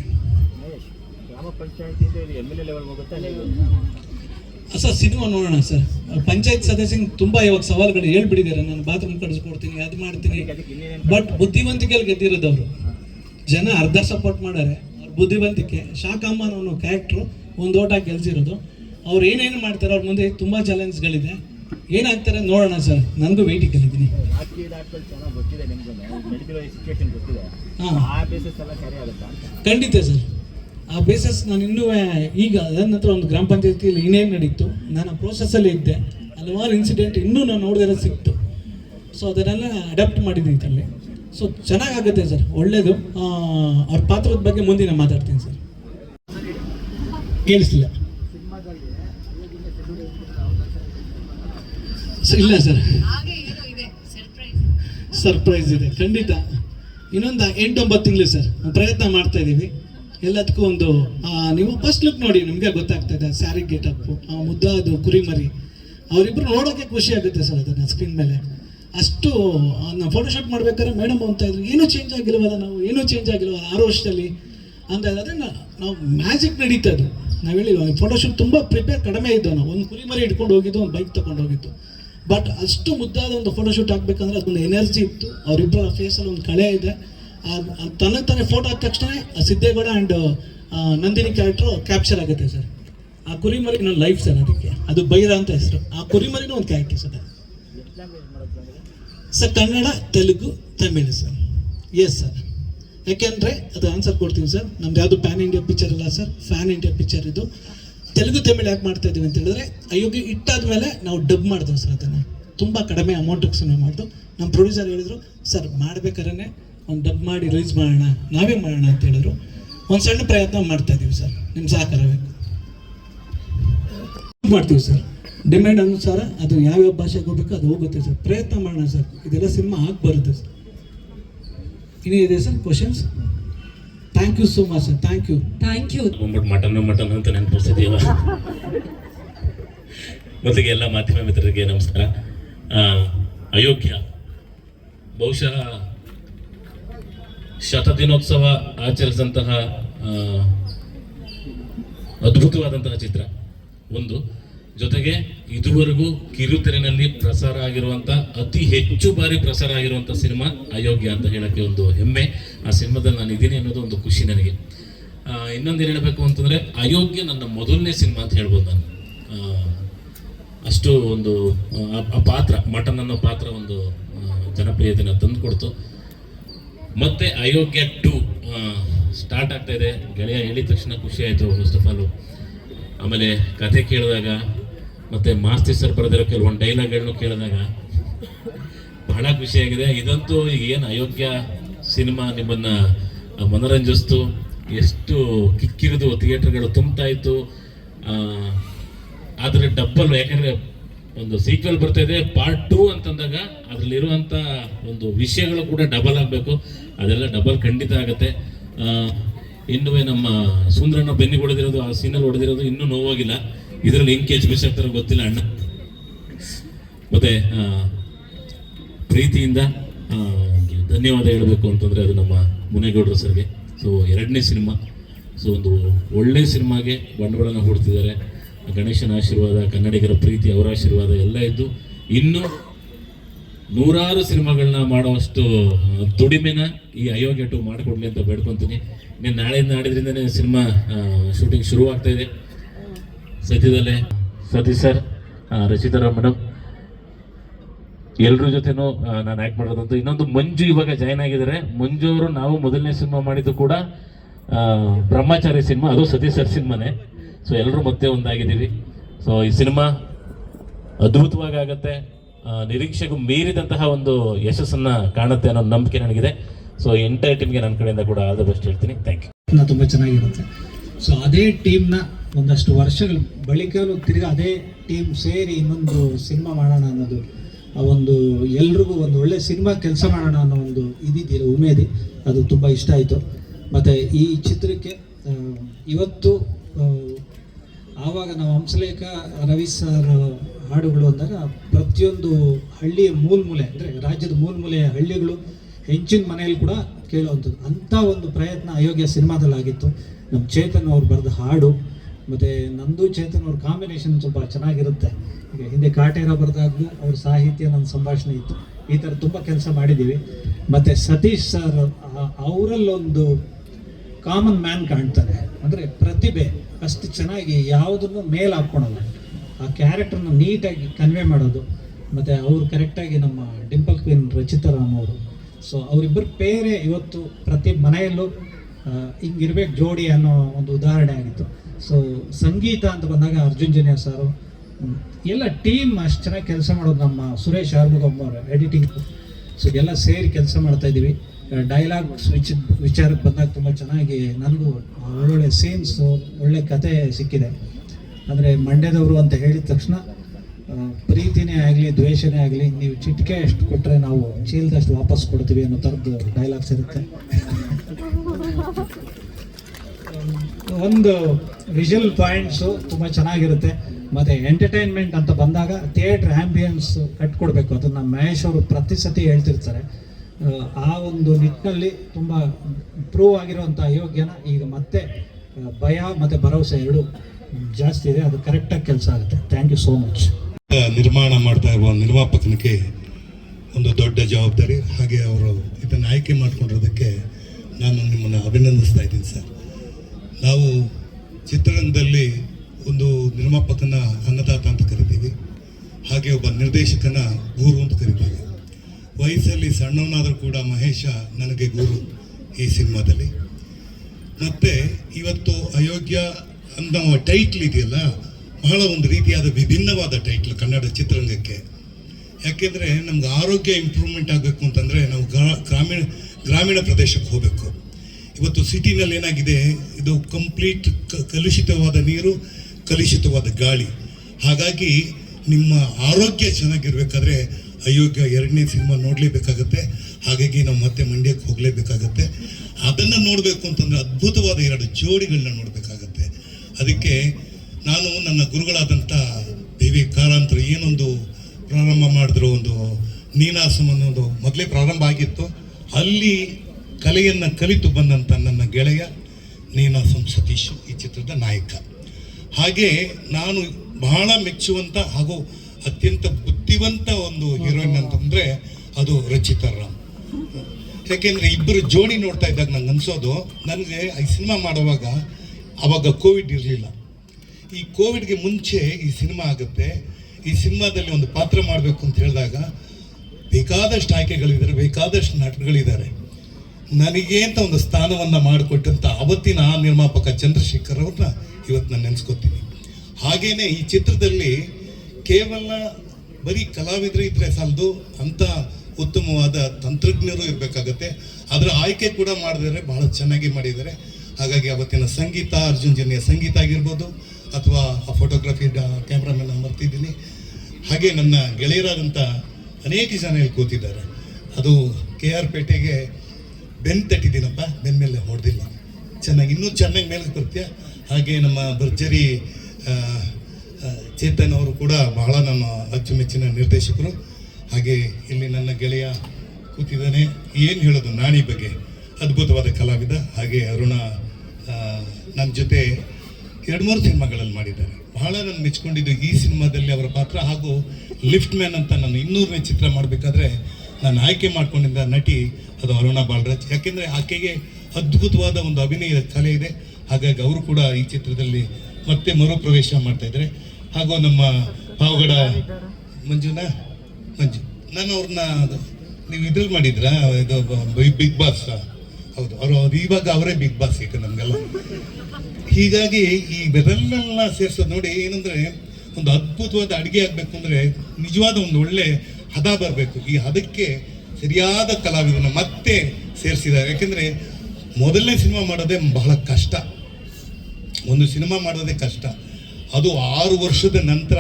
A: ಸರ್ ಸಿನಿಮಾ ನೋಡೋಣ ಸರ್. ಪಂಚಾಯತ್ ಸದಸ್ಯಂಗೆ ತುಂಬ ಇವಾಗ ಸವಾಲುಗಳು ಹೇಳ್ಬಿಟ್ಟಿದ್ದಾರೆ. ನಾನು ಬಾತ್ರೂಮ್ ಕಡಿಸ್ಕೊಡ್ತೀನಿ ಅದು ಮಾಡ್ತೀನಿ. ಬಟ್ ಬುದ್ಧಿವಂತಿಕೆಯಲ್ಲಿ ಗೆದ್ದಿರೋದು ಅವರು. ಜನ ಅರ್ಧ ಸಪೋರ್ಟ್ ಮಾಡಾರೆ. ಅವ್ರ ಬುದ್ಧಿವಂತಿಕೆ ಶಾಖಮ್ಮ ಅನ್ನೋ ಕ್ಯಾರೆಕ್ಟ್ರು ಒಂದು ಓಟ ಗೆಲ್ಸಿರೋದು. ಅವ್ರು ಏನೇನು ಮಾಡ್ತಾರೆ ಅವ್ರ ಮುಂದೆ ತುಂಬ ಚಾಲೆಂಜ್ಗಳಿದೆ ಏನಾಗ್ತಾರೆ ನೋಡೋಣ ಸರ್. ನನಗೂ
B: ವೆಯ್ಟ್ ಕಲಿತೀನಿ
A: ಖಂಡಿತ ಸರ್. ಆ ಬೇಸಸ್ ನಾನು ಇನ್ನೂ ಈಗ ಅದಾದ ನಂತರ ಒಂದು ಗ್ರಾಮ ಪಂಚಾಯತಿಯಲ್ಲಿ ಇನ್ನೇನು ನಡೀತು ನಾನು ಆ ಪ್ರೋಸೆಸ್ಸಲ್ಲಿ ಇದ್ದೆ. ಹಲವಾರು ಇನ್ಸಿಡೆಂಟ್ ಇನ್ನೂ ನಾನು ನೋಡಿದ್ರೆ ಸಿಕ್ತು. ಸೊ ಅದನ್ನೆಲ್ಲ ಅಡಾಪ್ಟ್ ಮಾಡಿದ್ದೀನಿ ಅಲ್ಲಿ ಸೊ ಚೆನ್ನಾಗಾಗುತ್ತೆ ಸರ್. ಒಳ್ಳೇದು. ಅವ್ರ ಪಾತ್ರದ ಬಗ್ಗೆ ಮುಂದಿನ ಮಾತಾಡ್ತೀನಿ ಸರ್. ಕೇಳಿಸ್ಲಿಲ್ಲ ಸ- ಇಲ್ಲ ಸರ್.
C: ಸರ್ಪ್ರೈಸ್
A: ಸರ್ಪ್ರೈಸ್ ಇದೆ ಖಂಡಿತ. ಇನ್ನೊಂದು ಎಂಟೊಂಬತ್ತು ತಿಂಗಳು ಸರ್. ಪ್ರಯತ್ನ ಮಾಡ್ತಾ ಇದ್ದೀವಿ. ಎಲ್ಲದಕ್ಕೂ ಒಂದು ನೀವು ಫಸ್ಟ್ ಲುಕ್ ನೋಡಿ ನಿಮಗೆ ಗೊತ್ತಾಗ್ತಾ ಇದೆ ಸ್ಯಾರಿ ಗೇಟಪ್ಪು ಆ ಮುದ್ದಾದು ಕುರಿಮರಿ. ಅವರಿಬ್ಬರು ನೋಡೋಕ್ಕೆ ಖುಷಿ ಆಗುತ್ತೆ ಸರ್ ಅದನ್ನು ಸ್ಕ್ರೀನ್ ಮೇಲೆ. ಅಷ್ಟು ನಾವು ಫೋಟೋಶೂಟ್ ಮಾಡ್ಬೇಕಾದ್ರೆ ಮೇಡಮ್ ಅಂತ ಇದ್ರು ಏನೂ ಚೇಂಜ್ ಆಗಿಲ್ವಲ್ಲ ನಾವು? ಏನೂ ಚೇಂಜ್ ಆಗಿಲ್ವಲ್ಲ? ಆರು ವರ್ಷದಲ್ಲಿ? ಅಂತ ಹೇಳಿದ್ರೆ ನಾವು ಮ್ಯಾಜಿಕ್ ನಡೀತಾ ಅದು ನಾವು ಹೇಳಿ ಫೋಟೋಶೂಟ್ ತುಂಬ ಪ್ರಿಪೇರ್ ಕಡಿಮೆ ಇದ್ದವು ನಾವು ಒಂದು ಕುರಿಮರಿ ಇಟ್ಕೊಂಡು ಹೋಗಿದ್ದು ಒಂದು ಬೈಕ್ ತೊಗೊಂಡು ಹೋಗಿದ್ದು. ಬಟ್ ಅಷ್ಟು ಮುದ್ದಾದ ಒಂದು ಫೋಟೋಶೂಟ್ ಹಾಕ್ಬೇಕಂದ್ರೆ ಅದೊಂದು ಎನರ್ಜಿ ಇತ್ತು. ಅವರಿಬ್ಬರ ಫೇಸಲ್ಲಿ ಒಂದು ಕಳೆ ಇದೆ. ತನ್ನ ತಾನೇ ಫೋಟೋ ಆದ ತಕ್ಷಣ Siddegowda and Nandini character capture ಆಗುತ್ತೆ ಸರ್. ಆ ಕುರಿಮರಿ ನನ್ನ ಲೈಫ್ ಸರ್ ಅದಕ್ಕೆ. ಅದು ಬೈರ ಅಂತ ಹೆಸರು. ಆ ಕುರಿಮರಿನೂ ಒಂದು character sir sir, Kannada, Telugu, Tamil sir. Yes sir. ಯಾಕೆಂದರೆ ಅದು ಆನ್ಸರ್ ಕೊಡ್ತೀನಿ ಸರ್. ನಮ್ದು ಯಾವುದು ಪ್ಯಾನ್ ಇಂಡಿಯಾ ಪಿಕ್ಚರ್ ಅಲ್ಲ ಸರ್. ಫ್ಯಾನ್ ಇಂಡಿಯಾ ಪಿಕ್ಚರ್ ಇದು. ತೆಲುಗು, ತಮಿಳು ಯಾಕೆ ಮಾಡ್ತಾ ಇದ್ದೀವಿ ಅಂತ ಹೇಳಿದ್ರೆ ಅಯೋಗ್ಯ ಇಟ್ಟಾದ್ಮೇಲೆ ನಾವು ಡಬ್ ಮಾಡಿದ್ವಿ ಸರ್ ಅದನ್ನು. ತುಂಬ ಕಡಿಮೆ ಅಮೌಂಟಿಗೆ ಸಿನಿಮಾ ಮಾಡಿದ್ರು ನಮ್ಮ ಪ್ರೊಡ್ಯೂಸರ್ ಹೇಳಿದ್ರು, ಸರ್ ಮಾಡ್ಬೇಕಾದ್ರೆ ಒಂದು ಡಬ್ ಮಾಡಿ ರಿಲೀಸ್ ಮಾಡೋಣ, ನಾವೇ ಮಾಡೋಣ ಅಂತ ಹೇಳಿದ್ರು. ಒಂದು ಸಣ್ಣ ಪ್ರಯತ್ನ ಮಾಡ್ತಾ ಇದ್ದೀವಿ ಸರ್ ನಿಮ್ಮ ಸಹಕಾರ ಬೇಕು ಮಾಡ್ತೀವಿ ಸರ್. ಡಿಮ್ಯಾಂಡ್ ಅನುಸಾರ ಅದು ಯಾವ್ಯಾವ ಭಾಷೆಗೆ ಹೋಗ್ಬೇಕು ಅದು ಹೋಗುತ್ತೆ ಸರ್. ಪ್ರಯತ್ನ ಮಾಡೋಣ ಸರ್. ಇದೆಲ್ಲ ಸಿನಿಮಾ ಆಗಿ ಬರುತ್ತೆ ಸರ್. ಇನ್ನೂ ಇದೆ sir questions thank you so much sir thank you
C: thank you
D: ಬಂದ್ಬಿಟ್ಟು ಮಟನ್ ಮಟನ್ ಅಂತ ನೆನಪಿಸ್ತಿದ್ದೀವ ಮೊದಲಿಗೆ ಎಲ್ಲ ಮಾಧ್ಯಮ ಮಿತ್ರರಿಗೆ ನಮಸ್ಕಾರ. ಅಯೋಗ್ಯ. ಬಹುಶಃ ಶತದಿನೋತ್ಸವ ಆಚರಿಸಿದಂತಹ ಅದ್ಭುತವಾದಂತಹ ಚಿತ್ರ. ಒಂದು. ಜೊತೆಗೆ ಇದುವರೆಗೂ ಕಿರುತೆರೆನಲ್ಲಿ ಪ್ರಸಾರ ಆಗಿರುವಂತ ಅತಿ ಹೆಚ್ಚು ಬಾರಿ ಪ್ರಸಾರ ಆಗಿರುವಂತ ಸಿನಿಮಾ ಅಯೋಗ್ಯ ಅಂತ ಹೇಳಕ್ಕೆ ಒಂದು ಹೆಮ್ಮೆ. ಆ ಸಿನಿಮಾದಲ್ಲಿ ನಾನು ಇದ್ದೀನಿ ಅನ್ನೋದು ಒಂದು ಖುಷಿ ನನಗೆ. ಇನ್ನೊಂದು ಏನು ಹೇಳಬೇಕು ಅಂತಂದ್ರೆ ಅಯೋಗ್ಯ ನನ್ನ ಮೊದಲನೇ ಸಿನಿಮಾ ಅಂತ ಹೇಳ್ಬೋದು ನಾನು. ಅಷ್ಟು ಒಂದು ಆ, ಪಾತ್ರ ಮಟನ್ ಅನ್ನೋ ಪಾತ್ರ ಒಂದು ಜನಪ್ರಿಯತೆಯನ್ನು ತಂದುಕೊಡ್ತು. ಮತ್ತೆ ಅಯೋಗ್ಯ ಟು ಸ್ಟಾರ್ಟ್ ಆಗ್ತಾ ಇದೆ. ಗೆಳೆಯ ಹೇಳಿದ ತಕ್ಷಣ ಖುಷಿ ಆಯಿತು ಫಸ್ಟ್ ಆಫ್ ಆಲು ಆಮೇಲೆ ಕತೆ ಕೇಳಿದಾಗ ಮತ್ತೆ ಮಾಸ್ತಿ ಸರ್ ಬರೆದಿರೋ ಕೆಲವೊಂದು ಡೈಲಾಗ್ಗಳನ್ನು ಕೇಳಿದಾಗ ಬಹಳ ಖುಷಿಯಾಗಿದೆ ಇದಂತೂ ಈಗ ಏನು ಅಯೋಗ್ಯ ಸಿನಿಮಾ ನಿಮ್ಮನ್ನ ಮನರಂಜಿಸ್ತು. ಎಷ್ಟು ಕಿಕ್ಕಿರಿದು ಥಿಯೇಟರ್ಗಳು ತುಂಬ್ತಾ ಇತ್ತು. ಆದರೆ ಡಬ್ಬಲ್ ಯಾಕಂದ್ರೆ ಒಂದು ಸೀಕ್ವೆಲ್ ಬರ್ತಾ ಇದೆ ಪಾರ್ಟ್ ಟೂ ಅಂತಂದಾಗ ಅದ್ರಲ್ಲಿರುವಂತ ಒಂದು ವಿಷಯಗಳು ಕೂಡ ಡಬಲ್ ಆಗಬೇಕು. ಅದೆಲ್ಲ ಡಬಲ್ ಖಂಡಿತ ಆಗುತ್ತೆ. ಇನ್ನುವೇ ನಮ್ಮ ಸುಂದ್ರನ ಬೆನ್ನಿಗೆ ಹೊಡೆದಿರೋದು, ಆ ಸೀನಲ್ಲಿ ಹೊಡೆದಿರೋದು ಇನ್ನೂ ನೋವಾಗಿಲ್ಲ. ಇದರಲ್ಲಿ ಹೆಂಗ್ ಕೆಚ್ ಬಿಸಾಕ್ತಾರೋ ಗೊತ್ತಿಲ್ಲ ಅಣ್ಣ. ಮತ್ತೆ ಪ್ರೀತಿಯಿಂದ ಧನ್ಯವಾದ ಹೇಳಬೇಕು ಅಂತಂದ್ರೆ ಅದು ನಮ್ಮ ಮುನೇಗೌಡರು ಸರ್ಗೆ. ಸೊ ಎರಡನೇ ಸಿನಿಮಾ. ಸೊ ಒಂದು ಒಳ್ಳೆ ಸಿನಿಮಾಗೆ ಬಂಡವಾಳನ ಹೂಡ್ತಿದ್ದಾರೆ. ಗಣೇಶನ ಆಶೀರ್ವಾದ, ಕನ್ನಡಿಗರ ಪ್ರೀತಿ, ಅವರ ಆಶೀರ್ವಾದ ಎಲ್ಲ ಇದ್ದು ಇನ್ನು ನೂರಾರು ಸಿನಿಮಾಗಳನ್ನ ಮಾಡುವಷ್ಟು ದುಡಿಮೆನ ಈ ಅಯೋಗ್ಯ ಟು ಮಾಡಿಕೊಡ್ಲಿ ಅಂತ ಬೇಡ್ಕೊತೀನಿ. ಇನ್ನು ನಾಳೆಯಿಂದ ನಾಡಿದ್ರಿಂದನೇ ಸಿನಿಮಾ ಶೂಟಿಂಗ್ ಶುರು ಆಗ್ತಾ ಇದೆ. ಸದ್ಯದಲ್ಲೇ. ಸತೀಶ್ ಸರ್ ರಚಿತಾ ಮೇಡಮ್ ಎಲ್ರ ಜೊತೆನೂ ನಾನು ಆ್ಯಕ್ಟ್ ಮಾಡೋದಂತ. ಇನ್ನೊಂದು ಮಂಜು ಇವಾಗ ಜಾಯ್ನ್ ಆಗಿದ್ದಾರೆ. ಮಂಜು ಅವರು ನಾವು ಮೊದಲನೇ ಸಿನಿಮಾ ಮಾಡಿದ್ದು ಕೂಡ ಬ್ರಹ್ಮಚಾರಿ ಸಿನಿಮಾ ಅದು ಸತೀಶ್ ಸರ್ ಸಿನಿಮಾನೇ. ಸೊ ಎಲ್ಲರೂ ಮತ್ತೆ ಒಂದಾಗಿದ್ದೀವಿ. ಸೊ ಈ ಸಿನಿಮಾ ಅದ್ಭುತವಾಗಿ ಆಗುತ್ತೆ. ನಿರೀಕ್ಷೆಗೂ ಮೀರಿದಂತಹ ಒಂದು ಯಶಸ್ಸನ್ನ ಕಾಣುತ್ತೆ ಅನ್ನೋ ನಂಬಿಕೆ ನನಗಿದೆ. ಸೊ ಎಂಟೈರ್ ಟೀಮ್ಗೆ ನನ್ನ ಕಡೆಯಿಂದ ಕೂಡ ಆಲ್ ದ ಬೆಸ್ಟ್ ಹೇಳ್ತೀನಿ. ಥ್ಯಾಂಕ್ ಯು
E: ತುಂಬ ಚೆನ್ನಾಗಿರುತ್ತೆ. ಸೊ ಅದೇ ಟೀಮ್ನ ಒಂದಷ್ಟು ವರ್ಷಗಳ ಬಳಿಕಲೂ ತಿರ್ಗಿ ಅದೇ ಟೀಮ್ ಸೇರಿ ಇನ್ನೊಂದು ಸಿನಿಮಾ ಮಾಡೋಣ ಅನ್ನೋದು, ಆ ಒಂದು ಎಲ್ರಿಗೂ ಒಂದು ಒಳ್ಳೆ ಸಿನಿಮಾ ಕೆಲಸ ಮಾಡೋಣ ಅನ್ನೋ ಒಂದು ಇದಿದೆಯಲ್ಲ, ಉಮೇದಿ. ಅದು ತುಂಬ ಇಷ್ಟ ಆಯಿತು. ಮತ್ತು ಈ ಚಿತ್ರಕ್ಕೆ ಇವತ್ತು ಆವಾಗ ನಾವು ಹಂಸಲೇಖ ರವಿ ಸರ್ ಹಾಡುಗಳು ಅಂದಾಗ ಪ್ರತಿಯೊಂದು ಹಳ್ಳಿಯ ಮೂಲ ಅಂದರೆ ರಾಜ್ಯದ ಮೂಲ ಮೂಲೆಯ ಹಳ್ಳಿಗಳು ಹೆಂಚಿನ ಮನೆಯಲ್ಲಿ ಕೂಡ ಕೇಳುವಂಥದ್ದು. ಅಂಥ ಒಂದು ಪ್ರಯತ್ನ ಅಯೋಗ್ಯ ಸಿನಿಮಾದಲ್ಲಿ ಆಗಿತ್ತು ನಮ್ಮ ಚೇತನ್ ಅವ್ರು ಬರೆದ ಹಾಡು ಮತ್ತು ನಂದು ಚೇತನ್ ಅವ್ರ ಕಾಂಬಿನೇಷನ್ ಸ್ವಲ್ಪ ಚೆನ್ನಾಗಿರುತ್ತೆ. ಈಗ ಹಿಂದೆ ಕಾಟೇರ ಬರೆದಾಗಲೂ ಅವ್ರ ಸಾಹಿತ್ಯ ನನ್ನ ಸಂಭಾಷಣೆ ಇತ್ತು. ಈ ಥರ ತುಂಬ ಕೆಲಸ ಮಾಡಿದ್ದೀವಿ. ಮತ್ತು ಸತೀಶ್ ಸರ್ ಅವರಲ್ಲೊಂದು ಕಾಮನ್ ಮ್ಯಾನ್ ಕಾಣ್ತಾರೆ. ಅಂದರೆ ಪ್ರತಿಭೆ ಅಷ್ಟು ಚೆನ್ನಾಗಿ ಯಾವುದನ್ನು ಮೇಲ್ ಹಾಕ್ಕೊಳಲ್ಲ. ಆ ಕ್ಯಾರೆಕ್ಟರ್ನ ನೀಟಾಗಿ ಕನ್ವೆ ಮಾಡೋದು. ಮತ್ತು ಅವರು ಕರೆಕ್ಟಾಗಿ ನಮ್ಮ ಡಿಂಪಲ್ ಕ್ವೀನ್ ರಚಿತಾ ರಾಮ್ ಅವರು. ಸೊ ಅವರಿಬ್ಬರು ಪೇರೆ ಇವತ್ತು ಪ್ರತಿ ಮನೆಯಲ್ಲೂ ಹಿಂಗಿರ್ಬೇಕು ಜೋಡಿ ಅನ್ನೋ ಒಂದು ಉದಾಹರಣೆ ಆಗಿತ್ತು. ಸೊ ಸಂಗೀತ ಅಂತ ಬಂದಾಗ ಅರ್ಜುನ್ ಜನಿಯ ಸಾರು. ಎಲ್ಲ ಟೀಮ್ ಅಷ್ಟು ಚೆನ್ನಾಗಿ ಕೆಲಸ ಮಾಡೋದು ನಮ್ಮ ಸುರೇಶ್ ಆರ್ಮುಗಮ್ ಅವರು ಎಡಿಟಿಂಗ್ ಸೊ ಎಲ್ಲ ಸೇರಿ ಕೆಲಸ ಮಾಡ್ತಾ ಇದ್ದೀವಿ. ಡೈಲಾಗ್ ಸ್ವಿಚ್ ವಿಚಾರಕ್ಕೆ ಬಂದಾಗ ತುಂಬ ಚೆನ್ನಾಗಿ ನನಗೂ ಒಳ್ಳೊಳ್ಳೆ ಸೀನ್ಸು ಒಳ್ಳೆ ಕತೆ ಸಿಕ್ಕಿದೆ. ಅಂದರೆ ಮಂಡ್ಯದವರು ಅಂತ ಹೇಳಿದ ತಕ್ಷಣ ಪ್ರೀತಿನೇ ಆಗಲಿ, ದ್ವೇಷನೇ ಆಗಲಿ, ನೀವು ಚಿಟಿಕೆ ಅಷ್ಟು ಕೊಟ್ಟರೆ ನಾವು ಚೀಲದಷ್ಟು ವಾಪಸ್ ಕೊಡ್ತೀವಿ ಅನ್ನೋ ಥರದ್ದು ಡೈಲಾಗ್ಸ್ ಇರುತ್ತೆ. ಒಂದು ವಿಜುವಲ್ ಪಾಯಿಂಟ್ಸು ತುಂಬ ಚೆನ್ನಾಗಿರುತ್ತೆ. ಮತ್ತು ಎಂಟರ್ಟೈನ್ಮೆಂಟ್ ಅಂತ ಬಂದಾಗ ಥಿಯೇಟ್ರ್ ಆ್ಯಂಬಿಯನ್ಸ್ ಕಟ್ಕೊಡ್ಬೇಕು. ಅದನ್ನು ಮಹೇಶ್ ಅವರು ಪ್ರತಿ ಸತಿ ಹೇಳ್ತಿರ್ತಾರೆ. ಆ, ಒಂದು ನಿಟ್ಟಿನಲ್ಲಿ ತುಂಬ ಇಂಪ್ರೂವ್ ಆಗಿರುವಂಥ ಅಯೋಗ್ಯನ ಈಗ ಮತ್ತೆ ಭಯ ಮತ್ತು ಭರವಸೆ ಎರಡು ಜಾಸ್ತಿ ಇದೆ. ಅದು ಕರೆಕ್ಟಾಗಿ ಕೆಲಸ ಆಗುತ್ತೆ. ಥ್ಯಾಂಕ್ ಯು ಸೋ ಮಚ್
F: ನಿರ್ಮಾಣ ಮಾಡ್ತಾ ಇರುವ ನಿರ್ಮಾಪಕನಿಗೆ ಒಂದು ದೊಡ್ಡ ಜವಾಬ್ದಾರಿ. ಹಾಗೆ ಅವರು ಇದನ್ನು ಆಯ್ಕೆ ಮಾಡಿಕೊಂಡಿರೋದಕ್ಕೆ ನಾನು ನಿಮ್ಮನ್ನು ಅಭಿನಂದಿಸ್ತಾ ಇದ್ದೀನಿ ಸರ್. ನಾವು ಚಿತ್ರರಂಗದಲ್ಲಿ ಒಂದು ನಿರ್ಮಾಪಕನ ಅನ್ನದಾತ ಅಂತ ಕರಿತೀವಿ. ಹಾಗೆ ಒಬ್ಬ ನಿರ್ದೇಶಕನ ಗುರು ಅಂತ ಕರಿತೀವಿ. ವಯಸ್ಸಲ್ಲಿ ಸಣ್ಣವನಾದರೂ ಕೂಡ ಮಹೇಶ ನನಗೆ ಗುರು ಈ ಸಿನಿಮಾದಲ್ಲಿ. ಮತ್ತೆ ಇವತ್ತು ಅಯೋಗ್ಯ ಅನ್ನೋ ಟೈಟ್ಲ್ ಇದೆಯಲ್ಲ, ಬಹಳ ಒಂದು ರೀತಿಯಾದ ವಿಭಿನ್ನವಾದ ಟೈಟ್ಲ್ ಕನ್ನಡ ಚಿತ್ರರಂಗಕ್ಕೆ. ಯಾಕೆಂದರೆ ನಮ್ಗೆ ಆರೋಗ್ಯ ಇಂಪ್ರೂವ್ಮೆಂಟ್ ಆಗಬೇಕು ಅಂತಂದರೆ ನಾವು ಗ್ರಾ- ಗ್ರಾಮೀಣ ಗ್ರಾಮೀಣ ಪ್ರದೇಶಕ್ಕೆ ಹೋಗಬೇಕು. ಇವತ್ತು ಸಿಟಿನಲ್ಲಿ ಏನಾಗಿದೆ ಇದು ಕಂಪ್ಲೀಟ್ ಕಲುಷಿತವಾದ ನೀರು, ಕಲುಷಿತವಾದ ಗಾಳಿ. ಹಾಗಾಗಿ ನಿಮ್ಮ ಆರೋಗ್ಯ ಚೆನ್ನಾಗಿರ್ಬೇಕಾದ್ರೆ ಅಯೋಗ್ಯ ಎರಡನೇ ಸಿನಿಮಾ ನೋಡಲೇಬೇಕಾಗತ್ತೆ. ಹಾಗಾಗಿ ನಾವು ಮತ್ತೆ ಮಂಡ್ಯಕ್ಕೆ ಹೋಗಲೇಬೇಕಾಗತ್ತೆ. ಅದನ್ನು ನೋಡಬೇಕು ಅಂತಂದರೆ ಅದ್ಭುತವಾದ ಎರಡು ಜೋಡಿಗಳನ್ನ ನೋಡಬೇಕಾಗತ್ತೆ. ಅದಕ್ಕೆ ನಾನು ನನ್ನ ಗುರುಗಳಾದಂಥ ದೇವಿ ಕಾರಾಂತರು ಏನೊಂದು ಪ್ರಾರಂಭ ಮಾಡಿದ್ರು, ಒಂದು ನೀನಾಸಂ ಅನ್ನೋದು ಮೊದಲೇ ಪ್ರಾರಂಭ ಆಗಿತ್ತು. ಅಲ್ಲಿ ಕಲೆಯನ್ನು ಕಲಿತು ಬಂದಂಥ ನನ್ನ ಗೆಳೆಯ ನೀನಾಸಂ ಸತೀಶ್ ಈ ಚಿತ್ರದ ನಾಯಕ. ಹಾಗೆ ನಾನು ಬಹಳ ಮೆಚ್ಚುವಂಥ ಹಾಗೂ ಅತ್ಯಂತ ಬುದ್ಧಿವಂತ ಒಂದು ಹೀರೋಯಿನ್ ಅಂತಂದರೆ ಅದು ರಚಿತಾ ರಾಮ್. ಯಾಕೆಂದರೆ ಇಬ್ಬರು ಜೋಡಿ ನೋಡ್ತಾ ಇದ್ದಾಗ ನಂಗೆ ಅನ್ಸೋದು, ನನಗೆ ಈ ಸಿನಿಮಾ ಮಾಡುವಾಗ ಆವಾಗ ಕೋವಿಡ್ ಇರಲಿಲ್ಲ. ಈ ಕೋವಿಡ್ಗೆ ಮುಂಚೆ ಈ ಸಿನಿಮಾ ಆಗುತ್ತೆ, ಈ ಸಿನಿಮಾದಲ್ಲಿ ಒಂದು ಪಾತ್ರ ಮಾಡಬೇಕು ಅಂತ ಹೇಳಿದಾಗ ಬೇಕಾದಷ್ಟು ಆಯ್ಕೆಗಳಿದ್ದಾರೆ ಬೇಕಾದಷ್ಟು ನಟಗಳಿದ್ದಾರೆ ನನಗೆ ಅಂತ ಒಂದು ಸ್ಥಾನವನ್ನು ಮಾಡಿಕೊಟ್ಟಂಥ ಅವತ್ತಿನ ಆ ನಿರ್ಮಾಪಕ ಚಂದ್ರಶೇಖರ್ ಅವ್ರನ್ನ ಇವತ್ತು ನಾನು ನೆನೆಸ್ಕೊತೀನಿ. ಹಾಗೇನೆ ಈ ಚಿತ್ರದಲ್ಲಿ ಕೇವಲ ಬರೀ ಕಲಾವಿದರು ಇದ್ರೆ ಸಾಲದು, ಅಂತ ಉತ್ತಮವಾದ ತಂತ್ರಜ್ಞರು ಇರಬೇಕಾಗತ್ತೆ. ಅದರ ಆಯ್ಕೆ ಕೂಡ ಮಾಡಿದರೆ ಬಹಳ ಚೆನ್ನಾಗಿ ಮಾಡಿದ್ದಾರೆ. ಹಾಗಾಗಿ ಅವತ್ತಿನ ಸಂಗೀತ, ಅರ್ಜುನ್ ಜನ್ಯ ಸಂಗೀತ ಆಗಿರ್ಬೋದು, ಅಥವಾ ಆ ಫೋಟೋಗ್ರಫಿ ಕ್ಯಾಮ್ರಾಮನ್ ಮರ್ತಿದ್ದೀನಿ. ಹಾಗೆ ನನ್ನ ಗೆಳೆಯರಾದಂಥ ಅನೇಕ ಜನ ಇಲ್ಲಿ ಕೂತಿದ್ದಾರೆ. ಅದು ಕೆ ಆರ್ ಪೇಟೆಗೆ ಬೆನ್ ತಟ್ಟಿದ್ದೀನಪ್ಪ, ಬೆನ್ ಮೇಲೆ ಹೊಡೆದಿಲ್ಲ. ಚೆನ್ನಾಗಿ ಇನ್ನೂ ಚೆನ್ನಾಗಿ ಮೇಲೆ ಬರ್ತೀಯ ಹಾಗೆ ನಮ್ಮ ಭರ್ಜರಿ ಚೇತನ್ ಅವರು ಕೂಡ ಬಹಳ ನಮ್ಮ ಅಚ್ಚುಮೆಚ್ಚಿನ ನಿರ್ದೇಶಕರು. ಹಾಗೆ ಇಲ್ಲಿ ನನ್ನ ಗೆಳೆಯ ಕೂತಿದ್ದಾನೆ. ಏನು ಹೇಳೋದು ನಾಣಿ ಬಗ್ಗೆ? ಅದ್ಭುತವಾದ ಕಲಾವಿದ. ಹಾಗೆ ಅರುಣ ನನ್ನ ಜೊತೆ ಎರಡು ಮೂರು ಸಿನಿಮಾಗಳಲ್ಲಿ ಮಾಡಿದ್ದಾರೆ. ಬಹಳ ನಾನು ಮೆಚ್ಕೊಂಡಿದ್ದು ಈ ಸಿನಿಮಾದಲ್ಲಿ ಅವರ ಪಾತ್ರ. ಹಾಗೂ ಲಿಫ್ಟ್ ಮ್ಯಾನ್ ಅಂತ ನಾನು ಇನ್ನೂರನೇ ಚಿತ್ರ ಮಾಡಬೇಕಾದ್ರೆ ನಾನು ಆಯ್ಕೆ ಮಾಡ್ಕೊಂಡಿದ್ದ ನಟಿ ಅದು ಅರುಣಾ ಬಾಲರಾಜ್. ಯಾಕೆಂದರೆ ಆಕೆಗೆ ಅದ್ಭುತವಾದ ಒಂದು ಅಭಿನಯದ ಕಲೆ ಇದೆ. ಹಾಗಾಗಿ ಅವರು ಕೂಡ ಈ ಚಿತ್ರದಲ್ಲಿ ಮತ್ತೆ ಮರುಪ್ರವೇಶ ಮಾಡ್ತಾ ಇದ್ದಾರೆ. ಹಾಗೂ ನಮ್ಮ ಪಾವಗಡ ಮಂಜುನಾ, ಮಂಜು, ನಾನು ಅವ್ರನ್ನ ನೀವು ಇದ್ರಲ್ಲಿ ಮಾಡಿದ್ರಾ? ಇದು ಬಿಗ್ ಬಾಸ್ ಹೌದು, ಅವರು ಅವ್ರು ಇವಾಗ ಅವರೇ ಬಿಗ್ ಬಾಸ್ ಈಗ ನಮಗೆಲ್ಲ. ಹೀಗಾಗಿ ಈ ಬೆದಲ್ನೆಲ್ಲ ಸೇರಿಸೋದು ನೋಡಿ ಏನಂದ್ರೆ ಒಂದು ಅದ್ಭುತವಾದ ಅಡುಗೆ ಆಗಬೇಕು ಅಂದ್ರೆ ನಿಜವಾದ ಒಂದು ಒಳ್ಳೆ ಹದ ಬರಬೇಕು. ಈ ಹದಕ್ಕೆ ಸರಿಯಾದ ಕಲಾವಿದನ ಮತ್ತೆ ಸೇರಿಸಿದ್ದಾರೆ. ಯಾಕೆಂದರೆ ಮೊದಲನೇ ಸಿನಿಮಾ ಮಾಡೋದೇ ಬಹಳ ಕಷ್ಟ. ಒಂದು ಸಿನಿಮಾ ಮಾಡೋದೇ ಕಷ್ಟ. ಅದು ಆರು ವರ್ಷದ ನಂತರ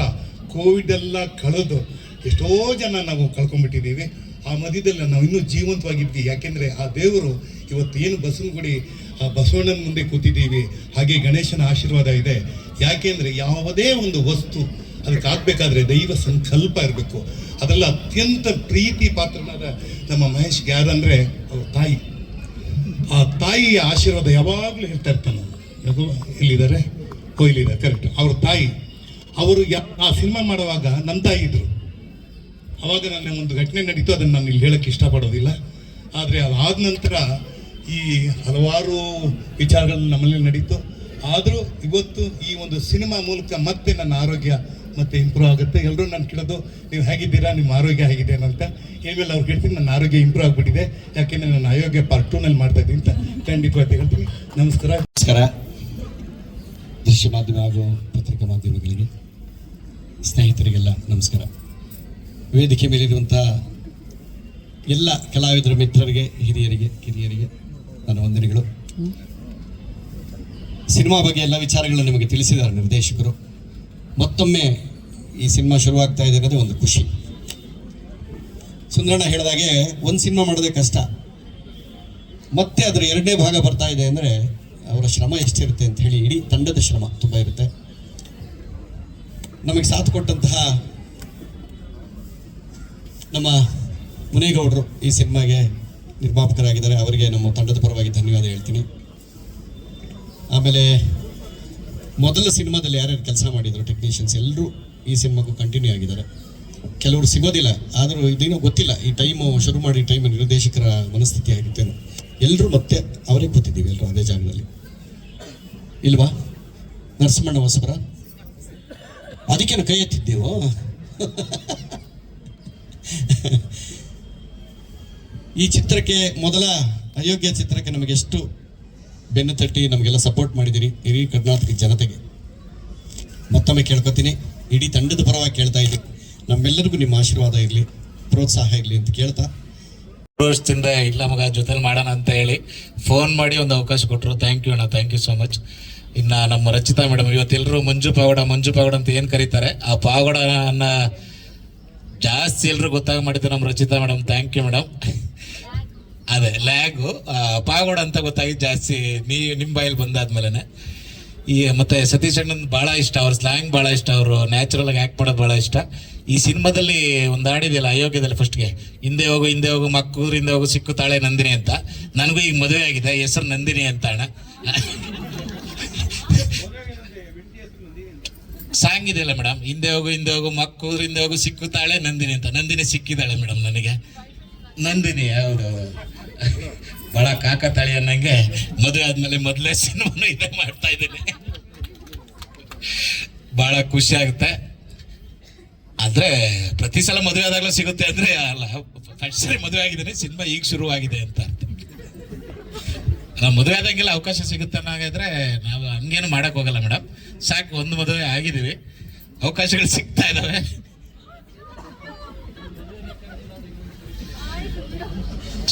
F: ಕೋವಿಡ್ ಎಲ್ಲ ಕಳೆದು ಎಷ್ಟೋ ಜನ ನಾವು ಕಳ್ಕೊಂಡ್ಬಿಟ್ಟಿದ್ದೀವಿ. ಆ ಮಧ್ಯದಲ್ಲಿ ನಾವು ಇನ್ನೂ ಜೀವಂತವಾಗಿದ್ವಿ ಯಾಕೆಂದರೆ ಆ ದೇವರು ಇವತ್ತು ಏನು ಬಸವನಗುಡಿ, ಆ ಬಸವಣ್ಣನ ಮುಂದೆ ಕೂತಿದ್ದೀವಿ. ಹಾಗೆ ಗಣೇಶನ ಆಶೀರ್ವಾದ ಇದೆ. ಯಾಕೆಂದರೆ ಯಾವುದೇ ಒಂದು ವಸ್ತು ಅದಕ್ಕೆ ಆಗಬೇಕಾದ್ರೆ ದೈವ ಸಂಕಲ್ಪ ಇರಬೇಕು. ಅದರಲ್ಲಿ ಅತ್ಯಂತ ಪ್ರೀತಿ ಪಾತ್ರನಾದ ನಮ್ಮ ಮಹೇಶ್ ಯಾರಂದರೆ ಅವ್ರ ತಾಯಿ. ಆ ತಾಯಿಯ ಆಶೀರ್ವಾದ ಯಾವಾಗಲೂ ಹೇಳ್ತಾ ಇರ್ತಾನೆ ಅದು ಎಲ್ಲಿದ್ದಾರೆ? ಇಲ್ಲಿದ್ದಾರೆ ಕರೆಕ್ಟ್ ಅವ್ರ ತಾಯಿ. ಅವರು ಆ ಸಿನಿಮಾ ಮಾಡುವಾಗ ನನ್ನ ತಾಯಿ ಇದ್ರು. ಅವಾಗ ನನ್ನ ಒಂದು ಘಟನೆ ನಡೀತು, ಅದನ್ನು ನಾನು ಇಲ್ಲಿ ಹೇಳಕ್ಕೆ ಇಷ್ಟಪಡೋದಿಲ್ಲ. ಆದರೆ ಅದಾದ ನಂತರ ಈ ಹಲವಾರು ವಿಚಾರಗಳು ನಮ್ಮಲ್ಲಿ ನಡೀತು. ಆದರೂ ಇವತ್ತು ಈ ಒಂದು ಸಿನಿಮಾ ಮೂಲಕ ಮತ್ತೆ ನನ್ನ ಆರೋಗ್ಯ ಮತ್ತೆ ಇಂಪ್ರೂವ್ ಆಗುತ್ತೆ. ಎಲ್ಲರೂ ನಾನು ಕೇಳೋದು ನೀವು ಹೇಗಿದ್ದೀರಾ? ನಿಮ್ಮ ಆರೋಗ್ಯ ಹೇಗಿದೆ? ಅಂತ. ಇನ್ಮೇಲೆ ಅವ್ರು ಕೇಳ್ತೀನಿ ನನ್ನ ಆರೋಗ್ಯ ಇಂಪ್ರೂವ್ ಆಗಿಬಿಟ್ಟಿದೆ. ಯಾಕೆಂದರೆ ನನ್ನ ಆಯೋಗ್ಯ ಪಾರ್ಟ್ ಟೂನಲ್ಲಿ ಮಾಡ್ತಾ ಇದ್ದೀನಿ. ಅಂತ ಖಂಡಿತವಾಗಿ ಹೇಳ್ತೀನಿ. ನಮಸ್ಕಾರ.
G: ನಮಸ್ಕಾರ. ದೃಶ್ಯ ಮಾಧ್ಯಮ ಹಾಗೂ ಪತ್ರಿಕಾ ಮಾಧ್ಯಮಗಳಿಗೆ ಸ್ನೇಹಿತರಿಗೆಲ್ಲ ನಮಸ್ಕಾರ. ವೇದಿಕೆ ಮೇಲಿರುವಂಥ ಎಲ್ಲ ಕಲಾವಿದರ ಮಿತ್ರರಿಗೆ ಹಿರಿಯರಿಗೆ ಕಿರಿಯರಿಗೆ ನನ್ನ ವಂದನೆಗಳು. ಸಿನಿಮಾ ಬಗ್ಗೆ ಎಲ್ಲ ವಿಚಾರಗಳನ್ನು ನಿಮಗೆ ತಿಳಿಸಿದ್ದಾರೆ ನಿರ್ದೇಶಕರು. ಮತ್ತೊಮ್ಮೆ ಈ ಸಿನಿಮಾ ಶುರುವಾಗ್ತಾ ಇದೆ ಅನ್ನೋದೇ ಒಂದು ಖುಷಿ. ಸುಂದರಣ್ಣ ಹೇಳಿದಾಗೆ ಒಂದು ಸಿನಿಮಾ ಮಾಡೋದೇ ಕಷ್ಟ. ಮತ್ತೆ ಅದರ ಎರಡನೇ ಭಾಗ ಬರ್ತಾ ಇದೆ ಅಂದರೆ ಅವರ ಶ್ರಮ ಎಷ್ಟಿರುತ್ತೆ ಅಂತ ಹೇಳಿ ಇಡೀ ತಂಡದ ಶ್ರಮ ತುಂಬ ಇರುತ್ತೆ. ನಮಗೆ ಸಾಥ್ ಕೊಟ್ಟಂತಹ ನಮ್ಮ ಮುನೇಗೌಡರು ಈ ಸಿನಿಮಾಗೆ ನಿರ್ಮಾಪಕರಾಗಿದ್ದಾರೆ. ಅವರಿಗೆ ನಮ್ಮ ತಂಡದ ಪರವಾಗಿ ಧನ್ಯವಾದ ಹೇಳ್ತೀನಿ. ಆಮೇಲೆ ಮೊದಲ ಸಿನಿಮಾದಲ್ಲಿ ಯಾರ್ಯಾರು ಕೆಲಸ ಮಾಡಿದರು ಟೆಕ್ನಿಷಿಯನ್ಸ್ ಎಲ್ಲರೂ ಈ ಸಿನಿಮಾಗೂ ಕಂಟಿನ್ಯೂ ಆಗಿದ್ದಾರೆ. ಕೆಲವರು ಸಿಗೋದಿಲ್ಲ, ಆದರೂ ಇದೇನೋ ಗೊತ್ತಿಲ್ಲ, ಈ ಟೈಮು ಶುರು ಮಾಡಿ ಟೈಮ್ ನಿರ್ದೇಶಕರ ಮನಸ್ಥಿತಿ ಆಗಿತ್ತೇನೋ ಎಲ್ಲರೂ ಮತ್ತೆ ಅವರೇ ಕೂತಿದ್ದೀವಿ ಎಲ್ಲರೂ ಅದೇ ಜಾಗದಲ್ಲಿ. ಇಲ್ವಾ? ನರಸಿಂಹಣ್ಣ ಹೊಸಬರ? ಅದಕ್ಕೇನು ಕೈ ಎತ್ತಿದ್ದೇವು? ಈ ಚಿತ್ರಕ್ಕೆ ಮೊದಲ ಅಯೋಗ್ಯ ಚಿತ್ರಕ್ಕೆ ನಮಗೆ ಎಷ್ಟು ಬೆನ್ನು ತಟ್ಟಿ ನಮಗೆಲ್ಲ ಸಪೋರ್ಟ್ ಮಾಡಿದಿರಿ ಇಡೀ ಕರ್ನಾಟಕ ಜನತೆಗೆ. ಮತ್ತೊಮ್ಮೆ ಕೇಳ್ಕೊತೀನಿ. ಇಡೀ ತಂಡದ ಪರವಾಗಿ ಕೇಳ್ತಾ ಇದ್ದೀನಿ. ನಮ್ಮೆಲ್ಲರಿಗೂ ನಿಮ್ಮ ಆಶೀರ್ವಾದ ಇರಲಿ, ಪ್ರೋತ್ಸಾಹ ಇರಲಿ ಅಂತ ಕೇಳ್ತಾ.
H: ವರ್ಷದಿಂದ ಇಲ್ಲ ಮಗ, ಜೊತೆಲಿ ಮಾಡೋಣ ಅಂತ ಹೇಳಿ ಫೋನ್ ಮಾಡಿ ಒಂದು ಅವಕಾಶ ಕೊಟ್ಟರು ಥ್ಯಾಂಕ್ ಯು ಅಣ್ಣ ಥ್ಯಾಂಕ್ ಯು ಸೋ ಮಚ್ ಇನ್ನು ನಮ್ಮ ರಚಿತಾ ಮೇಡಮ್ ಇವತ್ತೆಲ್ಲರೂ ಮಂಜು ಪಾವಡ ಮಂಜು ಪಾವಡ ಅಂತ ಏನು ಕರೀತಾರೆ? ಆ ಪಾವಡನ ಜಾಸ್ತಿ ಎಲ್ಲರೂ ಗೊತ್ತಾಗ ಮಾಡಿದ್ದು ನಮ್ಮ Rachita madam thank you madam ಅದೇ ಲ್ಯಾಗು ಪಾಗೋಡ ಅಂತ ಗೊತ್ತಾಗಿ ಜಾಸ್ತಿ. ನೀ ನಿಮ್ಮ ಬಾಯಲ್ಲಿ ಬಂದಾದ್ಮೇಲೆ ಈ, ಮತ್ತೆ ಸತೀಶ್ ಅಣ್ಣನ್ ಭಾಳ ಇಷ್ಟ, ಅವ್ರ ಸ್ಲ್ಯಾಂಗ್ ಭಾಳ ಇಷ್ಟ, ಅವರು ನ್ಯಾಚುರಲ್ ಆಗಿ ಆ್ಯಕ್ಟ್ ಮಾಡೋದು ಭಾಳ ಇಷ್ಟ. ಈ ಸಿನಿಮಾದಲ್ಲಿ ಒಂದು ಹಾಡಿದೆಯಲ್ಲ, ಅಯೋಗ್ಯದಲ್ಲಿ ಫಸ್ಟ್ಗೆ ಹಿಂದೆ ಹೋಗು ಹಿಂದೆ ಹೋಗು, ಮಕ್ಕೂರು ಹಿಂದೆ ಹೋಗು, ಸಿಕ್ಕು ತಾಳೆ ನಂದಿನಿ ಅಂತ. ನನಗೂ ಈಗ ಮದುವೆ ಆಗಿದೆ, ಹೆಸರು ನಂದಿನಿ ಅಂತ, ಅಣ್ಣ. ಸಾಂಗ್ ಇದೆಯಲ್ಲ ಮೇಡಮ್ ಹಿಂದೆ ಹೋಗು ಹಿಂದೆ ಹೋಗು, ಮಕ್ಕೂರು ಹಿಂದೆ ಹೋಗು, ಸಿಕ್ಕು ತಾಳೆ ನಂದಿನಿ ಅಂತ. ನಂದಿನಿ ಸಿಕ್ಕಿದ್ದಾಳೆ ಮೇಡಮ್ ನನಗೆ. ನಂದಿನಿ ಹೌದು. ಬಹಳ ಕಾಕತಾಳಿ ಅನ್ನಂಗೆ ಮದುವೆ ಆದ್ಮೇಲೆ ಮೊದಲೇ ಸಿನಿಮಾನು ಇದೇ ಮಾಡ್ತಾ ಇದ್ದೀನಿ. ಬಹಳ ಖುಷಿ ಆಗುತ್ತೆ. ಆದ್ರೆ ಪ್ರತಿ ಸಲ ಮದುವೆ ಆದಾಗಲೂ ಸಿಗುತ್ತೆ ಅಂದ್ರೆ, ಅಲ್ಲ ಫಸ್ಟ್ ಸರಿ ಮದುವೆ ಆಗಿದ್ದೀನಿ, ಸಿನಿಮಾ ಈಗ ಶುರುವಾಗಿದೆ ಅಂತ ಅರ್ಥ. ನಾವು ಮದುವೆ ಆದಂಗೆಲ್ಲ ಅವಕಾಶ ಸಿಗುತ್ತೆ ಅನ್ನೋಂಗಾದ್ರೆ ನಾವು ಹಂಗೇನು ಮಾಡಕ್ ಹೋಗಲ್ಲ ಮೇಡಮ್. ಸಾಕು, ಒಂದು ಮದುವೆ ಆಗಿದ್ದೀವಿ. ಅವಕಾಶಗಳು ಸಿಗ್ತಾ ಇದಾವೆ.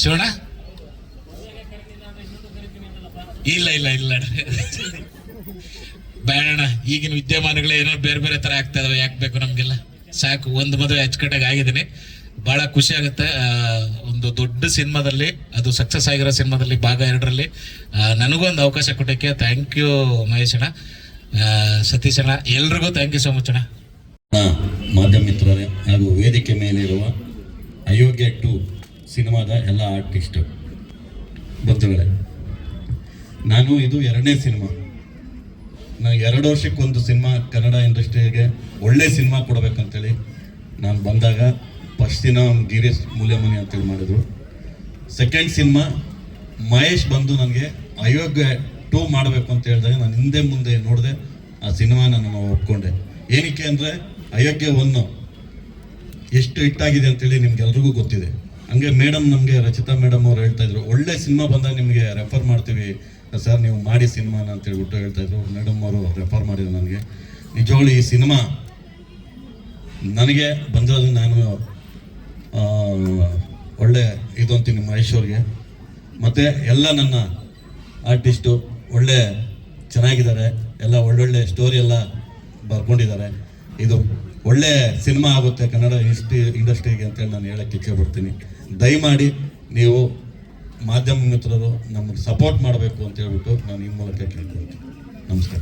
H: ಶಿವಣ್ಣ? ಇಲ್ಲ ಇಲ್ಲ ಇಲ್ಲ. ಬೇಡಣ ಈಗಿನ ವಿದ್ಯಮಾನಗಳೇ ಏನೋ ಬೇರೆ ಬೇರೆ ತರ ಆಗ್ತಾ ಇದಾವೆ, ಯಾಕೆ ಬೇಕು ನಮ್ಗೆಲ್ಲ? ಸಾಕು, ಒಂದು ಮದುವೆ ಅಚ್ಚುಕಟ್ಟಾಗಿ ಆಗಿದ್ದೀನಿ. ಬಹಳ ಖುಷಿ ಆಗುತ್ತೆ. ಒಂದು ದೊಡ್ಡ ಸಿನಿಮಾದಲ್ಲಿ, ಅದು ಸಕ್ಸಸ್ ಆಗಿರೋ ಸಿನಿಮಾದಲ್ಲಿ ಭಾಗ ಎರಡರಲ್ಲಿ ನನಗೂ ಒಂದು ಅವಕಾಶ ಕೊಟ್ಟಕ್ಕೆ ಥ್ಯಾಂಕ್ ಯು ಮಹೇಶ್ ಅಣ್ಣ. ಸತೀಶ್ ಅಣ್ಣ, ಎಲ್ರಿಗೂ ಥ್ಯಾಂಕ್ ಯು ಸೋ ಮಚ್ ಅಣ್ಣ.
G: ಮಾಧ್ಯಮ ಮಿತ್ರರೇ, ಹಾಗೂ ವೇದಿಕೆ ಮೇಲಿರುವ ಅಯೋಗ್ಯ ಟು ಸಿನಿಮಾದ ಎಲ್ಲ ಆರ್ಟಿಸ್ಟ್ ಬಂಧುಗಳೇ ನಾನು ಇದು ಎರಡನೇ ಸಿನಿಮಾ. ನಾನು ಎರಡು ವರ್ಷಕ್ಕೊಂದು ಸಿನಿಮಾ ಕನ್ನಡ ಇಂಡಸ್ಟ್ರಿಗೆ ಒಳ್ಳೆ ಸಿನಿಮಾ ಕೊಡಬೇಕಂತೇಳಿ ನಾನು ಬಂದಾಗ ಫಸ್ಟ್ ದಿನ ಗಿರೀಶ್ ಮೂಲ್ಯಮನಿ ಅಂತೇಳಿ ಮಾಡಿದರು. ಸೆಕೆಂಡ್ ಸಿನಿಮಾ ಮಹೇಶ್ ಬಂದು ನನಗೆ ಅಯೋಗ್ಯ ಟೂ ಮಾಡಬೇಕು ಅಂತ ಹೇಳಿದಾಗ ನಾನು ಹಿಂದೆ ಮುಂದೆ ನೋಡಿದೆ, ಆ ಸಿನಿಮಾ ನಾನು ಒಪ್ಕೊಂಡೆ. ಏನಕ್ಕೆ ಅಂದರೆ ಅಯೋಗ್ಯ ಒನ್ನು ಎಷ್ಟು ಹಿಟ್ಟಾಗಿದೆ ಅಂತೇಳಿ ನಿಮ್ಗೆಲ್ರಿಗೂ ಗೊತ್ತಿದೆ. ಹಂಗೆ ಮೇಡಮ್ ನಮಗೆ ರಚಿತಾ ಮೇಡಮ್ ಅವ್ರು ಹೇಳ್ತಾ ಇದ್ರು. ಒಳ್ಳೆ ಸಿನಿಮಾ ಬಂದಾಗ ನಿಮಗೆ ರೆಫರ್ ಮಾಡ್ತೀವಿ. ಸರ್, ನೀವು ಮಾಡಿ ಸಿನಿಮಾನ ಅಂತ ಹೇಳ್ಬಿಟ್ಟು ಹೇಳ್ತಾ ಇದ್ರು. ಮೇಡಮ್ ಅವರು ರೆಫರ್ ಮಾಡಿದ್ರು ನನಗೆ. ನಿಜವಾಗ್ಲೂ ಈ ಸಿನಿಮಾ ನನಗೆ ಬಂದಿರೋದು ನಾನು ಒಳ್ಳೆ ಇದು ಅಂತೀನಿ ಮಹೇಶ್ ಮತ್ತು ಎಲ್ಲ ನನ್ನ ಆರ್ಟಿಸ್ಟು ಒಳ್ಳೆ ಚೆನ್ನಾಗಿದ್ದಾರೆ. ಎಲ್ಲ ಒಳ್ಳೊಳ್ಳೆ ಸ್ಟೋರಿ ಎಲ್ಲ ಬರ್ಕೊಂಡಿದ್ದಾರೆ. ಇದು ಒಳ್ಳೆ ಸಿನಿಮಾ ಆಗುತ್ತೆ ಕನ್ನಡ ಇನ್ಸ್ಟಿ ಇಂಡಸ್ಟ್ರಿಗೆ ಅಂತೇಳಿ ನಾನು ಹೇಳಕ್ಕೆ ಇಚ್ಛೆ ಪಡ್ತೀನಿ. ದಯಮಾಡಿ ನೀವು ಮಾಧ್ಯಮ ಮಿತ್ರರು ನಮಗೆ ಸಪೋರ್ಟ್ ಮಾಡಬೇಕು ಅಂತ ಹೇಳ್ಬಿಟ್ಟು ನಾನು ಈ ಮೂಲಕ ಕೇಳ್ಕೊಳ್ತೀನಿ. ನಮಸ್ಕಾರ.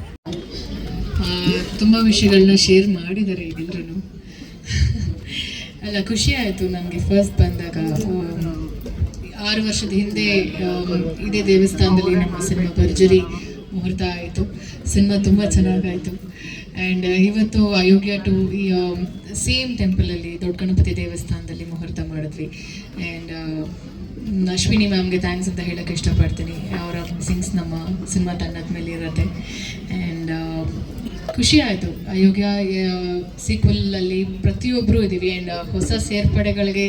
C: ತುಂಬ ವಿಷಯಗಳನ್ನ ಶೇರ್ ಮಾಡಿದ್ದಾರೆ ಈಗೆಲ್ಲರೂ ಅಲ್ಲ, ಖುಷಿ ಆಯಿತು ನನಗೆ ಫಸ್ಟ್ ಬಂದಾಗ. ಆರು ವರ್ಷದ ಹಿಂದೆ ಇದೇ ದೇವಸ್ಥಾನದಲ್ಲಿ ನಮ್ಮ ಸಿನಿಮಾ ಭರ್ಜರಿ ಮುಹೂರ್ತ ಆಯಿತು. ಸಿನಿಮಾ ತುಂಬ ಚೆನ್ನಾಗಾಯಿತು. ಆ್ಯಂಡ್ ಇವತ್ತು ಅಯೋಗ್ಯ ಟು ಈ ಸೇಮ್ ಟೆಂಪಲಲ್ಲಿ ದೊಡ್ಡ ಗಣಪತಿ ದೇವಸ್ಥಾನದಲ್ಲಿ ಮುಹೂರ್ತ ಮಾಡಿದ್ವಿ. ಆ್ಯಂಡ್ ಅಶ್ವಿನಿ ಮ್ಯಾಮ್ಗೆ ಥ್ಯಾಂಕ್ಸ್ ಅಂತ ಹೇಳೋಕ್ಕೆ ಇಷ್ಟಪಡ್ತೀನಿ. ಅವರ ಸಿಂಗ್ಸ್ ನಮ್ಮ ಸಿನಿಮಾ ತಂಡದ ಮೇಲೆ ಇರುತ್ತೆ. ಆ್ಯಂಡ್ ಖುಷಿ ಆಯಿತು. ಅಯೋಗ್ಯ ಸೀಕ್ವಲಲ್ಲಿ ಪ್ರತಿಯೊಬ್ಬರೂ ಇದ್ದೀವಿ ಆ್ಯಂಡ್ ಹೊಸ ಸೇರ್ಪಡೆಗಳಿಗೆ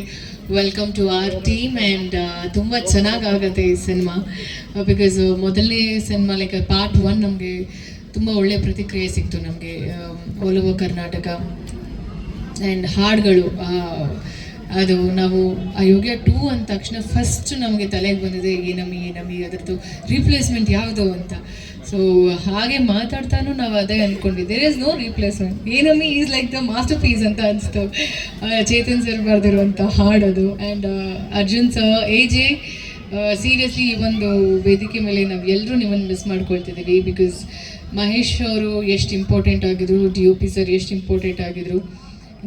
C: welcome to our team and ತುಂಬ ಚೆನ್ನಾಗಾಗತ್ತೆ ಈ ಸಿನಿಮಾ ಬಿಕಾಸ್ ಮೊದಲನೇ ಸಿನಿಮಾ ಲೈಕ್ ಪಾರ್ಟ್ ಒನ್ ನಮಗೆ ತುಂಬ ಒಳ್ಳೆಯ ಪ್ರತಿಕ್ರಿಯೆ ಸಿಕ್ತು ನಮಗೆ. ಒಲವು ಕರ್ನಾಟಕ ಆ್ಯಂಡ್ ಹಾಡುಗಳು ಅದು ನಾವು ಅಯೋಗ್ಯ ಟೂ ಅಂದ ತಕ್ಷಣ ಫಸ್ಟ್ ನಮಗೆ ತಲೆಗೆ ಬಂದಿದೆ ಏನಮ್ಮಿ ಏನಮ್ಮಿ ಅದರದ್ದು ರೀಪ್ಲೇಸ್ಮೆಂಟ್ ಯಾವುದು ಅಂತ. ಸೊ ಹಾಗೆ ಮಾತಾಡ್ತಾನು ನಾವು ಅದೇ ಅಂದ್ಕೊಂಡ್ವಿ ದೇರ್ ಇಸ್ ನೋ ರೀಪ್ಲೇಸ್ಮೆಂಟ್ ಏನಮ್ಮಿ is like the masterpiece ಅಂತ ಅನಿಸ್ತು. ಚೇತನ್ ಸರ್ ಬರೆದಿರುವಂಥ ಹಾಡದು. And Arjun sir A J seriously ಈ ಒಂದು ವೇದಿಕೆ ಮೇಲೆ ನಾವು ಎಲ್ಲರೂ ನಿಮ್ಮನ್ನು ಮಿಸ್ ಮಾಡ್ಕೊಳ್ತಿದ್ದೀವಿ ಬಿಕಾಸ್ ಮಹೇಶ್ ಅವರು ಎಷ್ಟು ಇಂಪಾರ್ಟೆಂಟ್ ಆಗಿದ್ರು ಡಿ ಒ ಪಿ ಸರ್ ಎಷ್ಟು ಇಂಪಾರ್ಟೆಂಟ್ ಆಗಿದ್ರು.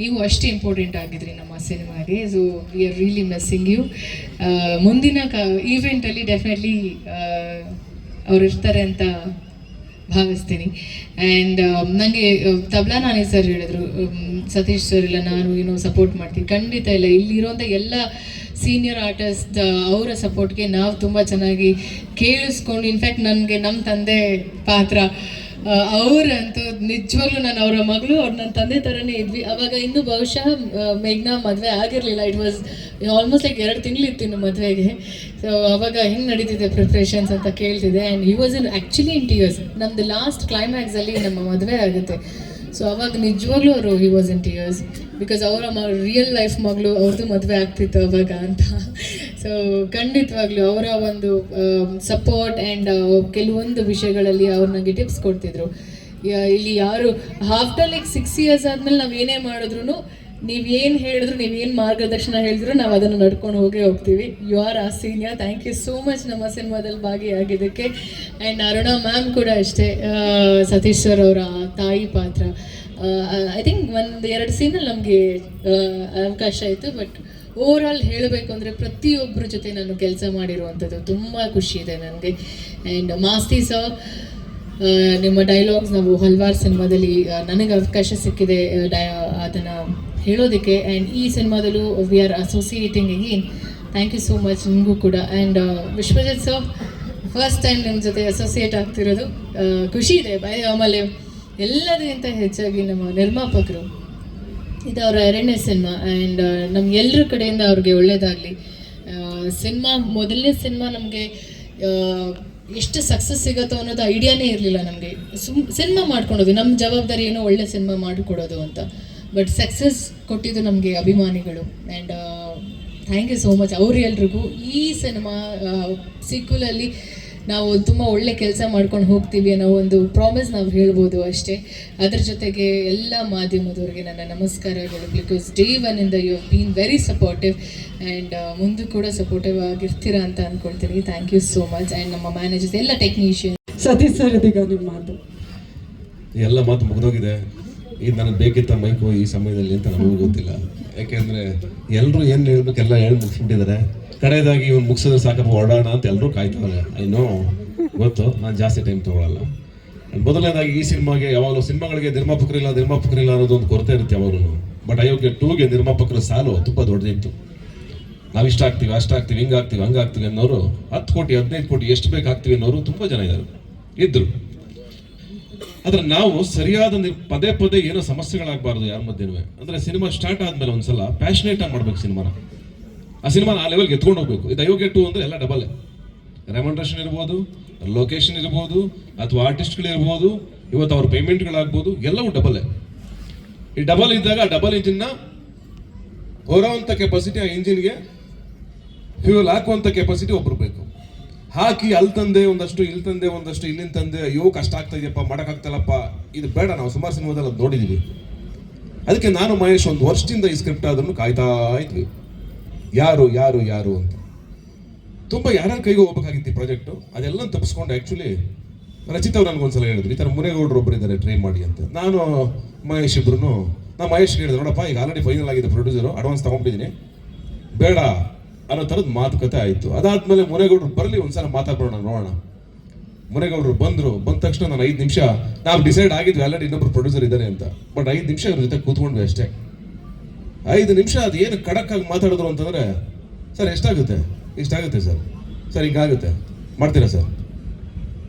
C: ನೀವು ಅಷ್ಟೇ ಇಂಪಾರ್ಟೆಂಟ್ ಆಗಿದ್ರಿ ನಮ್ಮ ಸಿನಿಮಾಗೆ. So we are really missing you ಮುಂದಿನ ಕ ಈವೆಂಟಲ್ಲಿ ಡೆಫಿನೆಟ್ಲಿ ಅವ್ರು ಇರ್ತಾರೆ ಅಂತ ಭಾವಿಸ್ತೀನಿ. ಆ್ಯಂಡ್ ನನಗೆ ತಬ್ಲಾ ನಾನೇ ಸರ್ ಹೇಳಿದ್ರು. ಸತೀಶ್ ಸರ್ ಇಲ್ಲ, ನಾನು ಏನೋ ಸಪೋರ್ಟ್ ಮಾಡ್ತೀನಿ. ಖಂಡಿತ ಇಲ್ಲ ಇಲ್ಲಿರುವಂಥ ಎಲ್ಲ ಸೀನಿಯರ್ ಆರ್ಟಿಸ್ಟ್ ಅವರ ಸಪೋರ್ಟ್ಗೆ ನಾವು ತುಂಬ ಚೆನ್ನಾಗಿ ಕೇಳಿಸ್ಕೊಂಡು ಇನ್ಫ್ಯಾಕ್ಟ್ ನನಗೆ ನಮ್ಮ ತಂದೆ ಪಾತ್ರ ಅವ್ರಂತೂ ನಿಜವಾಗ್ಲೂ ನಾನು ಅವರ ಮಗಳು, ಅವ್ರು ನನ್ನ ತಂದೆ ಥರನೇ ಇದ್ವಿ. ಅವಾಗ ಇನ್ನೂ ಬಹುಶಃ ಮೇಘ್ನಾ ಮದುವೆ ಆಗಿರಲಿಲ್ಲ. ಇಟ್ ವಾಸ್ ಆಲ್ಮೋಸ್ಟ್ ಲೈಕ್ ಎರಡು ತಿಂಗಳಿತ್ತು ಇನ್ನು ಮದುವೆಗೆ. ಸೊ ಅವಾಗ ಹೆಂಗೆ ನಡೀತಿದೆ ಪ್ರಿಪ್ರೇಷನ್ಸ್ ಅಂತ ಕೇಳ್ತಿದೆ and he was in actually in tears ನಮ್ಮದು ಲಾಸ್ಟ್ ಕ್ಲೈಮ್ಯಾಕ್ಸಲ್ಲಿ ನಮ್ಮ ಮದುವೆ ಆಗುತ್ತೆ. ಸೊ ಅವಾಗ ನಿಜವಾಗ್ಲೂ ಅವರು he was in tears because ಅವರ ರಿಯಲ್ ಲೈಫ್ ಮಗಳು ಅವ್ರದ್ದು ಮದುವೆ ಆಗ್ತಿತ್ತು ಅವಾಗ ಅಂತ. ಸೊ ಖಂಡಿತವಾಗ್ಲೂ ಅವರ ಒಂದು ಸಪೋರ್ಟ್ ಆ್ಯಂಡ್ ಕೆಲವೊಂದು ವಿಷಯಗಳಲ್ಲಿ ಅವ್ರು ನನಗೆ ಟಿಪ್ಸ್ ಕೊಡ್ತಿದ್ರು. ಇಲ್ಲಿ ಯಾರು ಆಫ್ಟರ್ ಲೈಕ್ ಸಿಕ್ಸ್ ಇಯರ್ಸ್ ಆದಮೇಲೆ ನಾವು ಏನೇ ಮಾಡಿದ್ರು ನೀವೇನು ಹೇಳಿದ್ರು ನೀವೇನು ಮಾರ್ಗದರ್ಶನ ಹೇಳಿದ್ರು, ನಾವು ಅದನ್ನು ನಡ್ಕೊಂಡು ಹೋಗೇ ಹೋಗ್ತೀವಿ. You are a senior thank you so much ನಮ್ಮ ಸಿನಿಮಾದಲ್ಲಿ ಭಾಗಿಯಾಗಿದ್ದಕ್ಕೆ. ಆ್ಯಂಡ್ ಅರುಣಾ ಮ್ಯಾಮ್ ಕೂಡ ಅಷ್ಟೇ. ಸತೀಶ್ ಸರ್ ಅವರ ತಾಯಿ ಪಾತ್ರ. ಐ ಥಿಂಕ್ ಒಂದು ಎರಡು ಸೀನಲ್ಲಿ ನಮಗೆ ಅವಕಾಶ ಆಯಿತು ಬಟ್ ಓವರ್ ಹೇಳಬೇಕು ಅಂದರೆ ಪ್ರತಿಯೊಬ್ಬರ ಜೊತೆ ನಾನು ಕೆಲಸ ಮಾಡಿರುವಂಥದ್ದು ತುಂಬ ಖುಷಿ ಇದೆ ನನಗೆ. ಆ್ಯಂಡ್ ಮಾಸ್ತಿ ಸರ್ ನಿಮ್ಮ ಡೈಲಾಗ್ಸ್ ನಾವು ಹಲವಾರು ಸಿನಿಮಾದಲ್ಲಿ ನನಗೆ ಅವಕಾಶ ಸಿಕ್ಕಿದೆ ಡಯ ಅದನ್ನು ಹೇಳೋದಕ್ಕೆ. ಆ್ಯಂಡ್ ಈ ಸಿನಿಮಾದಲ್ಲೂ we are associating again thank you so much ನಿಮಗೂ ಕೂಡ. And Vishwajit sir first time ನಿಮ್ಮ ಜೊತೆ ಅಸೋಸಿಯೇಟ್ ಆಗ್ತಿರೋದು ಖುಷಿ ಇದೆ. ಬೈ ಆಮೇಲೆ ಎಲ್ಲದಕ್ಕಿಂತ ಹೆಚ್ಚಾಗಿ ನಮ್ಮ ನಿರ್ಮಾಪಕರು ಇದು ಅವರ ಎರಡನೇ ಸಿನಿಮಾ. ಆ್ಯಂಡ್ ನಮ್ಗೆಲ್ಲರ ಕಡೆಯಿಂದ ಅವ್ರಿಗೆ ಒಳ್ಳೇದಾಗಲಿ. ಸಿನಿಮಾ, ಮೊದಲನೇ ಸಿನಿಮಾ ನಮಗೆ ಎಷ್ಟು ಸಕ್ಸಸ್ ಸಿಗುತ್ತೋ ಅನ್ನೋದು ಐಡಿಯಾನೇ ಇರಲಿಲ್ಲ ನಮಗೆ. ಸುಮ್, ಸಿನಿಮಾ ಮಾಡ್ಕೊಡೋದು ನಮ್ಮ ಜವಾಬ್ದಾರಿ ಏನೋ ಒಳ್ಳೆ ಸಿನಿಮಾ ಮಾಡಿಕೊಡೋದು ಅಂತ. ಬಟ್ ಸಕ್ಸಸ್ ಕೊಟ್ಟಿದ್ದು ನಮಗೆ ಅಭಿಮಾನಿಗಳು. And thank you so much ಅವ್ರೆಲ್ರಿಗೂ ಈ ಸಿನಿಮಾ ಸೀಕ್ವಲಲ್ಲಿ ನಾವು ತುಂಬ ಒಳ್ಳೆ ಕೆಲಸ ಮಾಡ್ಕೊಂಡು ಹೋಗ್ತೀವಿ ಅನ್ನೋ ಒಂದು ಪ್ರಾಮಿಸ್ ನಾವು ಹೇಳ್ಬೋದು ಅಷ್ಟೇ. ಅದ್ರ ಜೊತೆಗೆ ಎಲ್ಲ ಮಾಧ್ಯಮದವ್ರಿಗೆ ನನ್ನ ನಮಸ್ಕಾರಗಳು ಬಿಕಾಸ್ ಡೇ ಒನ್ ಇಂದ you have been very supportive and ಮುಂದೆ ಕೂಡ ಸಪೋರ್ಟಿವ್ ಆಗಿರ್ತೀರಾ ಅಂತ ಅಂದ್ಕೊಳ್ತೀನಿ thank you so much and ನಮ್ಮ ಮ್ಯಾನೇಜರ್ಸ್ ಎಲ್ಲ ಟೆಕ್ನಿಷಿಯನ್
I: ಸತೀಶ್ ಸರ್ ಇದೀಗ ನಿಮ್ಮ ಮಾತು.
J: ಎಲ್ಲ ಮಾತು ಮುಗಿದೋಗಿದೆ. ಇದು ನನಗೆ ಬೇಕಿತ್ತ ಮೈಕು ಈ ಸಮಯದಲ್ಲಿ ಅಂತ ನಮಗೂ ಗೊತ್ತಿಲ್ಲ. ಯಾಕೆಂದರೆ ಎಲ್ಲರೂ ಏನು ಹೇಳ್ಬೇಕು ಎಲ್ಲ ಹೇಳಿ ಮುಗಿಸ್ಬಿಟ್ಟಿದ್ದಾರೆ. ಕಡೆಯದಾಗಿ ಇವ್ನು ಮುಗಿಸಿದ್ರೆ ಸಾಕಪ್ಪ, ಹೊರಡೋಣ ಅಂತ ಎಲ್ಲರೂ ಕಾಯ್ತಾರೆ ಐ ನೋ ಗೊತ್ತು. ನಾನು ಜಾಸ್ತಿ ಟೈಮ್ ತೊಗೊಳಲ್ಲ. ಮೊದಲನೇದಾಗಿ ಈ ಸಿನಿಮಾಗೆ ಯಾವಾಗಲೂ ಸಿನಿಮಾಗಳಿಗೆ ನಿರ್ಮಾಪಕರಿಲ್ಲ ನಿರ್ಮಾಪಕರಿಲ್ಲ ಅನ್ನೋದು ಒಂದು ಕೊರತೆ ಇರುತ್ತೆ ಯಾವಾಗಲೂ. ಬಟ್ ಅಯೋಗ್ಯ ಟೂಗೆ ನಿರ್ಮಾಪಕರ ಸಾಲು ತುಂಬ ದೊಡ್ಡದಿತ್ತು. ನಾವು ಇಷ್ಟ ಆಗ್ತೀವಿ, ಅಷ್ಟು ಆಗ್ತೀವಿ, ಹಿಂಗೆ ಆಗ್ತೀವಿ ಆಗ್ತೀವಿ ಅನ್ನೋರು ಹತ್ತು ಕೋಟಿ, ಹದಿನೈದು ಕೋಟಿ ಎಷ್ಟು ಬೇಕು ಹಾಕ್ತೀವಿ ಅನ್ನೋರು ತುಂಬ ಜನ ಇದ್ದಾರೆ ಇದ್ರು. ಆದರೆ ನಾವು ಸರಿಯಾದ ಪದೇ ಪದೇ ಏನೋ ಸಮಸ್ಯೆಗಳಾಗಬಾರ್ದು ಯಾರ ಮಧ್ಯೆ ಅಂದ್ರೆ ಸಿನಿಮಾ ಸ್ಟಾರ್ಟ್ ಆದ್ಮೇಲೆ ಒಂದ್ಸಲ ಪ್ಯಾಷನೇಟ್ ಆಗಿ ಮಾಡ್ಬೇಕು ಸಿನಿಮಾನ. ಆ ಸಿನಿಮಾನ ಆ ಲೆವೆಲ್ಗೆ ಎತ್ಕೊಂಡು ಹೋಗ್ಬೇಕು. ಇದು ಅಯೋಗ್ಯ ಟು ಅಂದರೆ ಎಲ್ಲ ಡಬಲ್ ರೆಮಂಡ್ರೇಷನ್ ಇರ್ಬೋದು ಲೊಕೇಶನ್ ಇರ್ಬೋದು, ಅಥವಾ ಆರ್ಟಿಸ್ಟ್ಗಳಿರ್ಬೋದು ಇವತ್ತು ಅವ್ರ ಪೇಮೆಂಟ್ಗಳಾಗ್ಬೋದು ಎಲ್ಲವೂ ಡಬಲ್ ಈ ಡಬಲ್ ಇದ್ದಾಗ ಡಬಲ್ ಇಂಜಿನ್ನ ಹೊರೋವಂಥ ಕೆಪಾಸಿಟಿ ಆ ಇಂಜಿನ್ಗೆ ಫ್ಯೂಲ್ ಹಾಕುವಂಥ ಕೆಪಾಸಿಟಿ ಒಬ್ರು ಬೇಕು. ಹಾಕಿ ಅಲ್ಲಿ ತಂದೆ ಒಂದಷ್ಟು ಇಲ್ಲಿ ತಂದೆ ಒಂದಷ್ಟು ಇಲ್ಲಿಂದ ತಂದೆ, ಅಯ್ಯೋ ಕಷ್ಟ ಆಗ್ತಾ ಇದೆಯಪ್ಪ ಮಾಡೋಕ್ಕಾಗ್ತಲ್ಲಪ್ಪ ಇದು ಬೇಡ, ನಾವು ಸುಮಾರು ಸಿನಿಮಾದಲ್ಲಿ ಅದು ನೋಡಿದ್ದೀವಿ ಅದಕ್ಕೆ ನಾನು ಮಹೇಶ್ ಒಂದು ವರ್ಷದಿಂದ ಈ ಸ್ಕ್ರಿಪ್ಟ್ ಆದ್ರೂ ಕಾಯ್ತಾ ಇದ್ವಿ. ಯಾರು ಯಾರು ಯಾರು ಅಂತ. ತುಂಬ ಯಾರ್ಯಾರ ಕೈಗೆ ಹೋಗ್ಬೇಕಾಗಿತ್ತು ಈ ಪ್ರಾಜೆಕ್ಟು ಅದೆಲ್ಲ ತಪ್ಪಿಸ್ಕೊಂಡು ಆ್ಯಕ್ಚುಲಿ ರಚಿತ್ ಅವ್ರು ನನಗೊಂದ್ಸಲ ಹೇಳಿದ್ರು, ಈ ಥರ ಮುನೇಗೌಡರು ಒಬ್ಬರು ಇದ್ದಾರೆ ಟ್ರೈ ಮಾಡಿ ಅಂತ. ನಾನು, ಮಹೇಶ್ ಇಬ್ರು ನಾ ಮಹೇಶ್ ಹೇಳಿದೆ, ನೋಡಪ್ಪ, ಈಗ ಆಲ್ರೆಡಿ ಫೈನಲ್ ಆಗಿದೆ ಪ್ರೊಡ್ಯೂಸರು ಅಡ್ವಾನ್ಸ್ ತೊಗೊಂಡಿದ್ದೀನಿ ಬೇಡ, ಅನ್ನೋ ಥರದ ಮಾತುಕತೆ ಆಯಿತು. ಅದಾದ್ಮೇಲೆ ಮುನೇಗೌಡರು ಬರಲಿ, ಒಂದ್ಸಲ ಮಾತಾಡೋಣ ನೋಡೋಣ. ಮುನೇಗೌಡರು ಬಂದರು, ಬಂದ ತಕ್ಷಣ ನಾನು ಐದು ನಿಮಿಷ, ನಾವು ಡಿಸೈಡ್ ಆಗಿದ್ವಿ ಆಲ್ರೆಡಿ ಇನ್ನೊಬ್ರು ಪ್ರೊಡ್ಯೂಸರ್ ಇದ್ದಾರೆ ಅಂತ. ಬಟ್ ಐದು ನಿಮಿಷ ಅವ್ರ ಜೊತೆ ಕೂತ್ಕೊಂಡ್ವಿ ಅಷ್ಟೇ. ಐದು ನಿಮಿಷ ಅದು ಏನು ಖಡಕ್ಕಾಗಿ ಮಾತಾಡಿದ್ರು ಅಂತಂದರೆ, ಸರ್, ಎಷ್ಟಾಗುತ್ತೆ? ಇಷ್ಟಾಗುತ್ತೆ ಸರ್? ಸರ್, ಹಿಂಗಾಗುತ್ತೆ. ಮಾಡ್ತೀರಾ ಸರ್?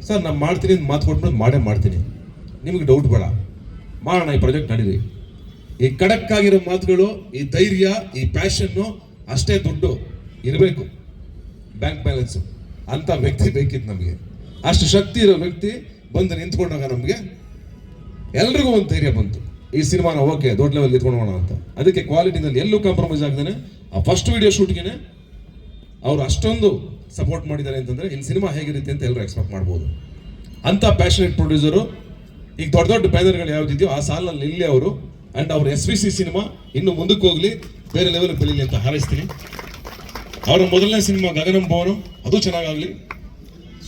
J: ಸರ್, ನಾನು ಮಾಡ್ತೀನಿ ಅಂತ ಮಾತು ಕೊಟ್ಬಿಟ್ಟು ಮಾಡೇ ಮಾಡ್ತೀನಿ. ನಿಮಗೆ ಡೌಟ್ ಬೇಡ. ಮಾಡೋಣ ಈ ಪ್ರಾಜೆಕ್ಟ್ ನಡೀರಿ. ಈ ಖಡಕ್ಕಾಗಿರೋ ಮಾತುಗಳು, ಈ ಧೈರ್ಯ, ಈ ಪ್ಯಾಷನ್ನು ಅಷ್ಟೇ ದುಡ್ಡು ಇರಬೇಕು. ಬ್ಯಾಂಕ್ ಬ್ಯಾಲೆನ್ಸು ಅಂಥ ವ್ಯಕ್ತಿ ಬೇಕಿತ್ತು ನಮಗೆ. ಅಷ್ಟು ಶಕ್ತಿ ಇರೋ ವ್ಯಕ್ತಿ ಬಂದು ನಿಂತ್ಕೊಂಡಾಗ ನಮಗೆ ಎಲ್ರಿಗೂ ಒಂದು ಧೈರ್ಯ ಬಂತು. ಈ ಸಿನಿಮಾನ ಓಕೆ, ದೊಡ್ಡ ಲೆವೆಲ್ ನಿಂತ್ಕೊಳ್ಳೋಣ ಅಂತ. ಅದಕ್ಕೆ ಕ್ವಾಲಿಟಿನಲ್ಲಿ ಎಲ್ಲೂ ಕಾಂಪ್ರಮೈಸ್ ಆಗ್ದೇನೆ. ಆ ಫಸ್ಟ್ ವಿಡಿಯೋ ಶೂಟ್ಗೆ ಅವ್ರು ಅಷ್ಟೊಂದು ಸಪೋರ್ಟ್ ಮಾಡಿದ್ದಾರೆ ಅಂತಂದ್ರೆ ಇನ್ನು ಸಿನಿಮಾ ಹೇಗಿರುತ್ತೆ ಅಂತ ಎಲ್ಲರೂ ಎಕ್ಸ್ಪೆಕ್ಟ್ ಮಾಡ್ಬೋದು. ಅಂತ ಪ್ಯಾಷನೇಟ್ ಪ್ರೊಡ್ಯೂಸರು ಈಗ ದೊಡ್ಡ ದೊಡ್ಡ ಬ್ಯಾನರ್ಗಳು ಯಾವ್ದಿದೆಯೋ ಆ ಸಾಲಿನಲ್ಲಿ ಇಲ್ಲಿ ಅವರು. ಅಂಡ್ ಅವ್ರ ಎಸ್ ವಿ ಸಿ ಸಿನಿಮಾ ಇನ್ನು ಮುಂದಕ್ಕೆ ಹೋಗಲಿ, ಬೇರೆ ಲೆವೆಲ್ಗೆ ಬೆಳೀಲಿ ಅಂತ ಹಾರೈಸ್ತೀನಿ. ಅವರ ಮೊದಲನೇ ಸಿನಿಮಾ ಗಗನಂ ಭವನಂ, ಅದು ಚೆನ್ನಾಗಾಗಲಿ.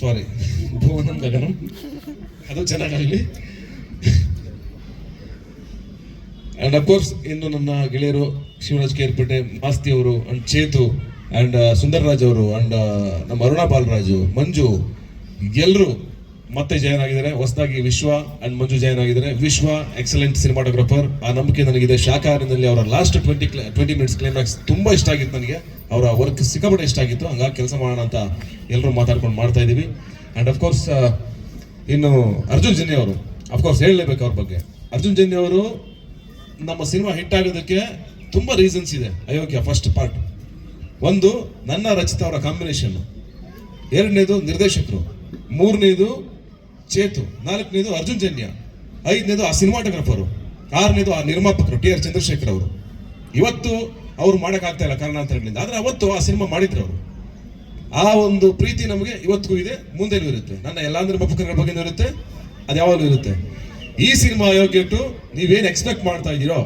J: ಸಾರಿ ಭುವನಂ ಗಗನಂ. ಅದು ಚೆನ್ನಾಗಾಗಲಿ. ಅಂಡ್ ಅಫ್ಕೋರ್ಸ್ ಇಂದು ನನ್ನ ಗೆಳೆಯರು ಶಿವರಾಜ್ ಕೇರ್ಪೇಟೆ, ಮಾಸ್ತಿ ಅವರು ಅಂಡ್ ಚೇತು ಅಂಡ್ ಸುಂದರ್ರಾಜ್ ಅವರು ಅಂಡ್ ನಮ್ಮ ಅರುಣಾ ಬಾಲರಾಜು, ಮಂಜು ಎಲ್ಲರೂ ಮತ್ತೆ ಜಾಯ್ನ್ ಆಗಿದ್ದಾರೆ. ಹೊಸದಾಗಿ ವಿಶ್ವ ಅಂಡ್ ಮಂಜು ಜಾಯ್ನ್ ಆಗಿದ್ದಾರೆ. ವಿಶ್ವ ಎಕ್ಸಲೆಂಟ್ ಸಿನಿಮಾಟೋಗ್ರಫರ್ ಆ ನಂಬಿಕೆ ನನಗಿದೆ. ಶಾಖಾಹಾರದಲ್ಲಿ ಅವರ last twenty twenty minutes climax ತುಂಬ ಇಷ್ಟ ಆಗಿತ್ತು ನನಗೆ. ಅವರ ವರ್ಕ್ ಸಿಕ್ಕಾಪಟ್ಟೆ ಇಷ್ಟ ಆಗಿತ್ತು. ಹಂಗಾಗಿ ಕೆಲಸ ಮಾಡೋಣ ಅಂತ ಎಲ್ಲರೂ ಮಾತಾಡ್ಕೊಂಡು ಮಾಡ್ತಾ ಇದ್ದೀವಿ. ಅಂಡ್ ಅಫ್ಕೋರ್ಸ್ ಇನ್ನು ಅರ್ಜುನ್ ಜನ್ಯ ಅವರು. ಅಫ್ಕೋರ್ಸ್ ಹೇಳಲೇಬೇಕು ಅವ್ರ ಬಗ್ಗೆ. ಅರ್ಜುನ್ ಜನ್ಯ ಅವರು ನಮ್ಮ ಸಿನಿಮಾ ಹಿಟ್ ಆಗೋದಕ್ಕೆ ತುಂಬ ರೀಸನ್ಸ್ ಇದೆ. ಅಯೋಗ್ಯ ಫಸ್ಟ್ ಪಾರ್ಟ್ ಒಂದು, ನನ್ನ ರಚಿತ ಅವರ ಕಾಂಬಿನೇಷನ್ ಎರಡನೇದು ನಿರ್ದೇಶಕರು. ಮೂರನೇದು ಚೇತು. ನಾಲ್ಕನೇದು ಅರ್ಜುನ್ ಜನ್ಯ. ಐದನೇದು ಆ ಸಿನಿಮಾಟೋಗ್ರಫರು ಆರನೇದು ಆ ನಿರ್ಮಾಪಕರು, ಟಿ ಆರ್ ಚಂದ್ರಶೇಖರ್ ಅವರು. ಇವತ್ತು ಅವ್ರು ಮಾಡೋಕ್ಕಾಗ್ತಾ ಇಲ್ಲ ಕಾರಣಾಂತರಗಳಿಂದ. ಆದರೆ ಅವತ್ತು ಆ ಸಿನಿಮಾ ಮಾಡಿದ್ರು ಅವರು. ಆ ಒಂದು ಪ್ರೀತಿ ನಮಗೆ ಇವತ್ತಿಗೂ ಇದೆ, ಮುಂದೆನೂ ಇರುತ್ತೆ. ನನ್ನ ಎಲ್ಲ ನಿರ್ಮಾಪಕರ ಬಗ್ಗೆನೂ ಇರುತ್ತೆ ಅದು ಯಾವಾಗಲೂ ಇರುತ್ತೆ. ಈ ಸಿನಿಮಾ ಯೋಗ್ಯಟ್ಟು ನೀವೇನು ಎಕ್ಸ್ಪೆಕ್ಟ್ ಮಾಡ್ತಾ ಇದ್ದೀರೋ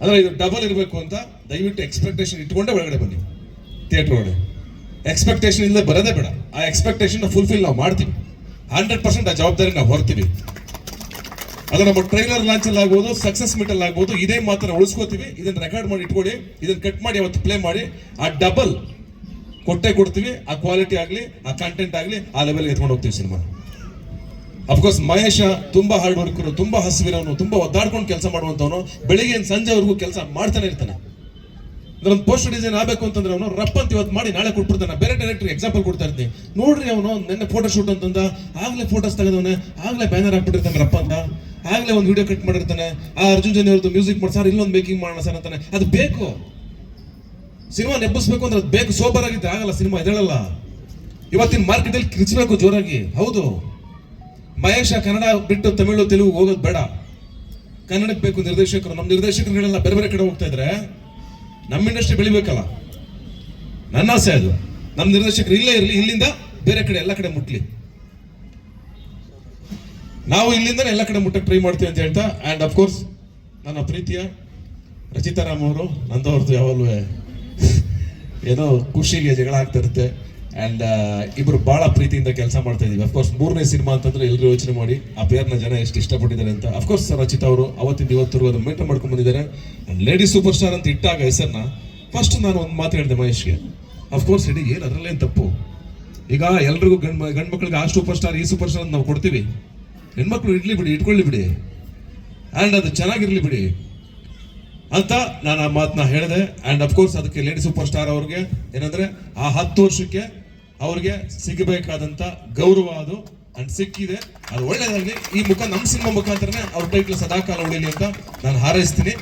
J: ಅಂದ್ರೆ ಇದು ಡಬಲ್ ಇರಬೇಕು ಅಂತ ದಯವಿಟ್ಟು ಎಕ್ಸ್ಪೆಕ್ಟೇಷನ್ ಇಟ್ಕೊಂಡೇ ಒಳಗಡೆ ಬನ್ನಿ ಥಿಯೇಟರ್ ಒಳಗಡೆ. ಎಕ್ಸ್ಪೆಕ್ಟೇಷನ್ ಇಲ್ಲದೆ ಬರೋದೇ ಬೇಡ. ಆ ಎಕ್ಸ್ಪೆಕ್ಟೇಷನ್ ಫುಲ್ಫಿಲ್ ನಾವು ಮಾಡ್ತೀವಿ. ಹಂಡ್ರೆಡ್ ಪರ್ಸೆಂಟ್ ಆ ಜವಾಬ್ದಾರಿ ನಾವು ಹೊರ್ತೀವಿ. ಅದು ನಮ್ಮ ಟ್ರೈಲರ್ ಲಾಂಚ್ ಅಲ್ಲಿ ಆಗ್ಬೋದು ಸಕ್ಸಸ್ ಮೀಟ್ ಅಲ್ಲಿ ಆಗ್ಬೋದು, ಇದೇ ಮಾತ್ರ ಉಳಿಸ್ಕೋತೀವಿ. ಇದನ್ನ ರೆಕಾರ್ಡ್ ಮಾಡಿ ಇಟ್ಕೊಳ್ಳಿ, ಇದನ್ನ ಕಟ್ ಮಾಡಿ ಅವತ್ತು ಪ್ಲೇ ಮಾಡಿ, ಆ ಡಬಲ್ ಕೊಟ್ಟೆ ಕೊಡ್ತೀವಿ. ಆ ಕ್ವಾಲಿಟಿ ಆಗಲಿ, ಆ ಕಂಟೆಂಟ್ ಆಗಲಿ, ಆ ಲೆವೆಲ್ಗೆ ಎತ್ಕೊಂಡು ಹೋಗ್ತೀವಿ ಸಿನಿಮಾ. ಅಫ್ಕೋರ್ಸ್ ಮಹೇಶ ತುಂಬಾ ಹಾರ್ಡ್ ವರ್ಕರು ತುಂಬಾ ಹಸಿವಿರೋನು ತುಂಬಾ ಒದ್ದಾಡ್ಕೊಂಡು ಕೆಲಸ ಮಾಡುವಂತವನು, ಬೆಳಿಗ್ಗೆ ಸಂಜೆವರೆಗೂ ಕೆಲಸ ಮಾಡ್ತಾನೆ ಇರ್ತಾನೆ. ಒಂದು ಪೋಸ್ಟರ್ ಡಿಸೈನ್ ಆಗಬೇಕು ಅಂತಂದ್ರೆ ಅವನು ರಪ್ಪ ಅಂತ ಇವತ್ತು ಮಾಡಿ ನಾಳೆ ಕೊಟ್ಬಿಡ್ತಾನೆ. ಬೇರೆ ಡೈರೆಕ್ಟರ್ ಎಕ್ಸಾಂಪಲ್ ಕೊಡ್ತಾ ಇರ್ತೀನಿ. ನೋಡ್ರಿ ಅವನು, ನಿನ್ನೆ ಫೋಟೋ ಶೂಟ್ ಅಂತಂದ, ಆಗ್ಲೇ ಫೋಟೋಸ್ ತೆಗೆದವನೆ, ಆಗ್ಲೇ ಬ್ಯಾನರ್ ಹಾಕ್ಬಿಟ್ಟಿರ್ತಾನೆ ರಪ್ಪ ಅಂತ. ಆಗ್ಲೇ ಒಂದು ವಿಡಿಯೋ ಕಟ್ ಮಾಡಿರ್ತಾನೆ. ಆ ಅರ್ಜುನ್ ಜನ ಅವ್ರದ್ದು ಮ್ಯೂಸಿಕ್ ಮಾಡಿ, ಸರ್, ಇಲ್ಲೊಂದು ಮೇಕಿಂಗ್ ಮಾಡೋಣ ಸರ್ ಅಂತಾನೆ. ಅದು ಬೇಕು. ಸಿನಿಮಾ ನೆಬ್ಬಿಸ್ಬೇಕು ಅಂದ್ರೆ ಅದು ಬೇಕು. ಸೋಬರ್ ಆಗಿದ್ರೆ ಆಗಲ್ಲ ಸಿನಿಮಾ ಎದೇಳಲ್ಲ ಇವತ್ತಿನ ಮಾರ್ಕೆಟಲ್ಲಿ ಕಿರಿಚಬೇಕು ಜೋರಾಗಿ. ಹೌದು. ಮಹೇಶ ಕನ್ನಡ ಬಿಟ್ಟು ತಮಿಳು, ತೆಲುಗು ಹೋಗೋದು ಬೇಡ. ಕನ್ನಡಕ್ಕೆ ಬೇಕು ನಿರ್ದೇಶಕರು. ನಮ್ಮ ನಿರ್ದೇಶಕರುಗಳೆಲ್ಲ ಬೇರೆ ಬೇರೆ ಕಡೆ ಹೋಗ್ತಾ ಇದ್ರೆ ನಮ್ಮ ಇಂಡಸ್ಟ್ರಿ ಬೆಳಿಬೇಕಲ್ಲ. ನನ್ನ ಆಸೆ ಅದು. ನಮ್ಮ ನಿರ್ದೇಶಕರು ಇಲ್ಲೇ ಇರಲಿ, ಇಲ್ಲಿಂದ ಬೇರೆ ಕಡೆ, ಎಲ್ಲ ಕಡೆ ಮುಟ್ಲಿ. ನಾವು ಇಲ್ಲಿಂದ ಎಲ್ಲ ಕಡೆ ಮುಟ್ಟಕ್ಕೆ ಟ್ರೈ ಮಾಡ್ತೀವಿ ಅಂತ ಹೇಳ್ತಾ ಆ್ಯಂಡ್ ಅಫ್ಕೋರ್ಸ್ ನನ್ನ ಪ್ರೀತಿಯ ರಚಿತಾರಾಮ್ ಅವರು ನಂದವ್ರದ್ದು ಯಾವಾಗಲೂ, ಏನೋ ಖುಷಿಗೆ ಜಗಳ ಆಗ್ತಾ ಇರುತ್ತೆ. ಆ್ಯಂಡ್ ಇಬ್ಬರು ಭಾಳ ಪ್ರೀತಿಯಿಂದ ಕೆಲಸ ಮಾಡ್ತಾ ಇದೀವಿ ಅಫ್ಕೋರ್ಸ್ ಮೂರನೇ ಸಿನಿಮಾ ಅಂತಂದ್ರೆ ಎಲ್ಲರೂ ಯೋಚನೆ ಮಾಡಿ, ಆ ಪೇರ್ನ ಜನ ಎಷ್ಟು ಇಷ್ಟಪಟ್ಟಿದ್ದಾರೆ ಅಂತ. ಅಫ್ಕೋರ್ಸ್ ರಚಿತಾ ಅವರು ಅವತ್ತಿಂದ ಇವತ್ತರೆಗೂ ಅದನ್ನು ಮೇಂಟೈನ್ ಮಾಡ್ಕೊಂಡು ಬಂದಿದ್ದಾರೆ. ಲೇಡಿ ಸೂಪರ್ ಸ್ಟಾರ್ ಅಂತ ಇಟ್ಟಾಗ ಹೆಸರನ್ನ ಫಸ್ಟ್ ನಾನು ಒಂದು ಮಾತು ಹೇಳಿದೆ ಮಹೇಶ್ಗೆ. ಅಫ್ಕೋರ್ಸ್ ಇಡೀ ಏನು ಅದರಲ್ಲೇನು ತಪ್ಪು? ಈಗ ಎಲ್ರಿಗೂ ಗಂಡ್ ಗಂಡು ಮಕ್ಳಿಗೆ ಆ ಸೂಪರ್ ಸ್ಟಾರ್ ಈ ಸೂಪರ್ ಸ್ಟಾರ್ ಅಂತ ನಾವು ಕೊಡ್ತೀವಿ. ಹೆಣ್ಮಕ್ಳು ಇಡ್ಲಿ ಬಿಡಿ, ಇಟ್ಕೊಳ್ಳಿ ಬಿಡಿ. ಆ್ಯಂಡ್ ಅದು ಚೆನ್ನಾಗಿರಲಿ ಬಿಡಿ. ಅಂತ ನಾನು ಆ ಮಾತನ್ನ ಹೇಳಿದೆ. ಆ್ಯಂಡ್ ಅಫ್ಕೋರ್ಸ್ ಅದಕ್ಕೆ ಲೇಡಿ ಸೂಪರ್ ಸ್ಟಾರ್ ಅವ್ರಿಗೆ ಏನಂದರೆ, ಆ ಹತ್ತು ವರ್ಷಕ್ಕೆ ಅವ್ರಿಗೆ ಸಿಗಬೇಕಾದಂತ ಗೌರವ ಅದು ಅಂಡ್ ಸಿಕ್ಕಿದೆ. ಅದು ಒಳ್ಳೇದಾಗಲಿ. ಈ ಮುಖ ನಮ್ಮ ಸಿನಿಮಾ ಮುಖಾಂತರನೇ ಅವ್ರ ಟೈಟ್ಲ್ ಸದಾಕಾಲ ಉಳಿಲಿ ಅಂತ ನಾನು ಹಾರೈಸ್ತೀನಿ.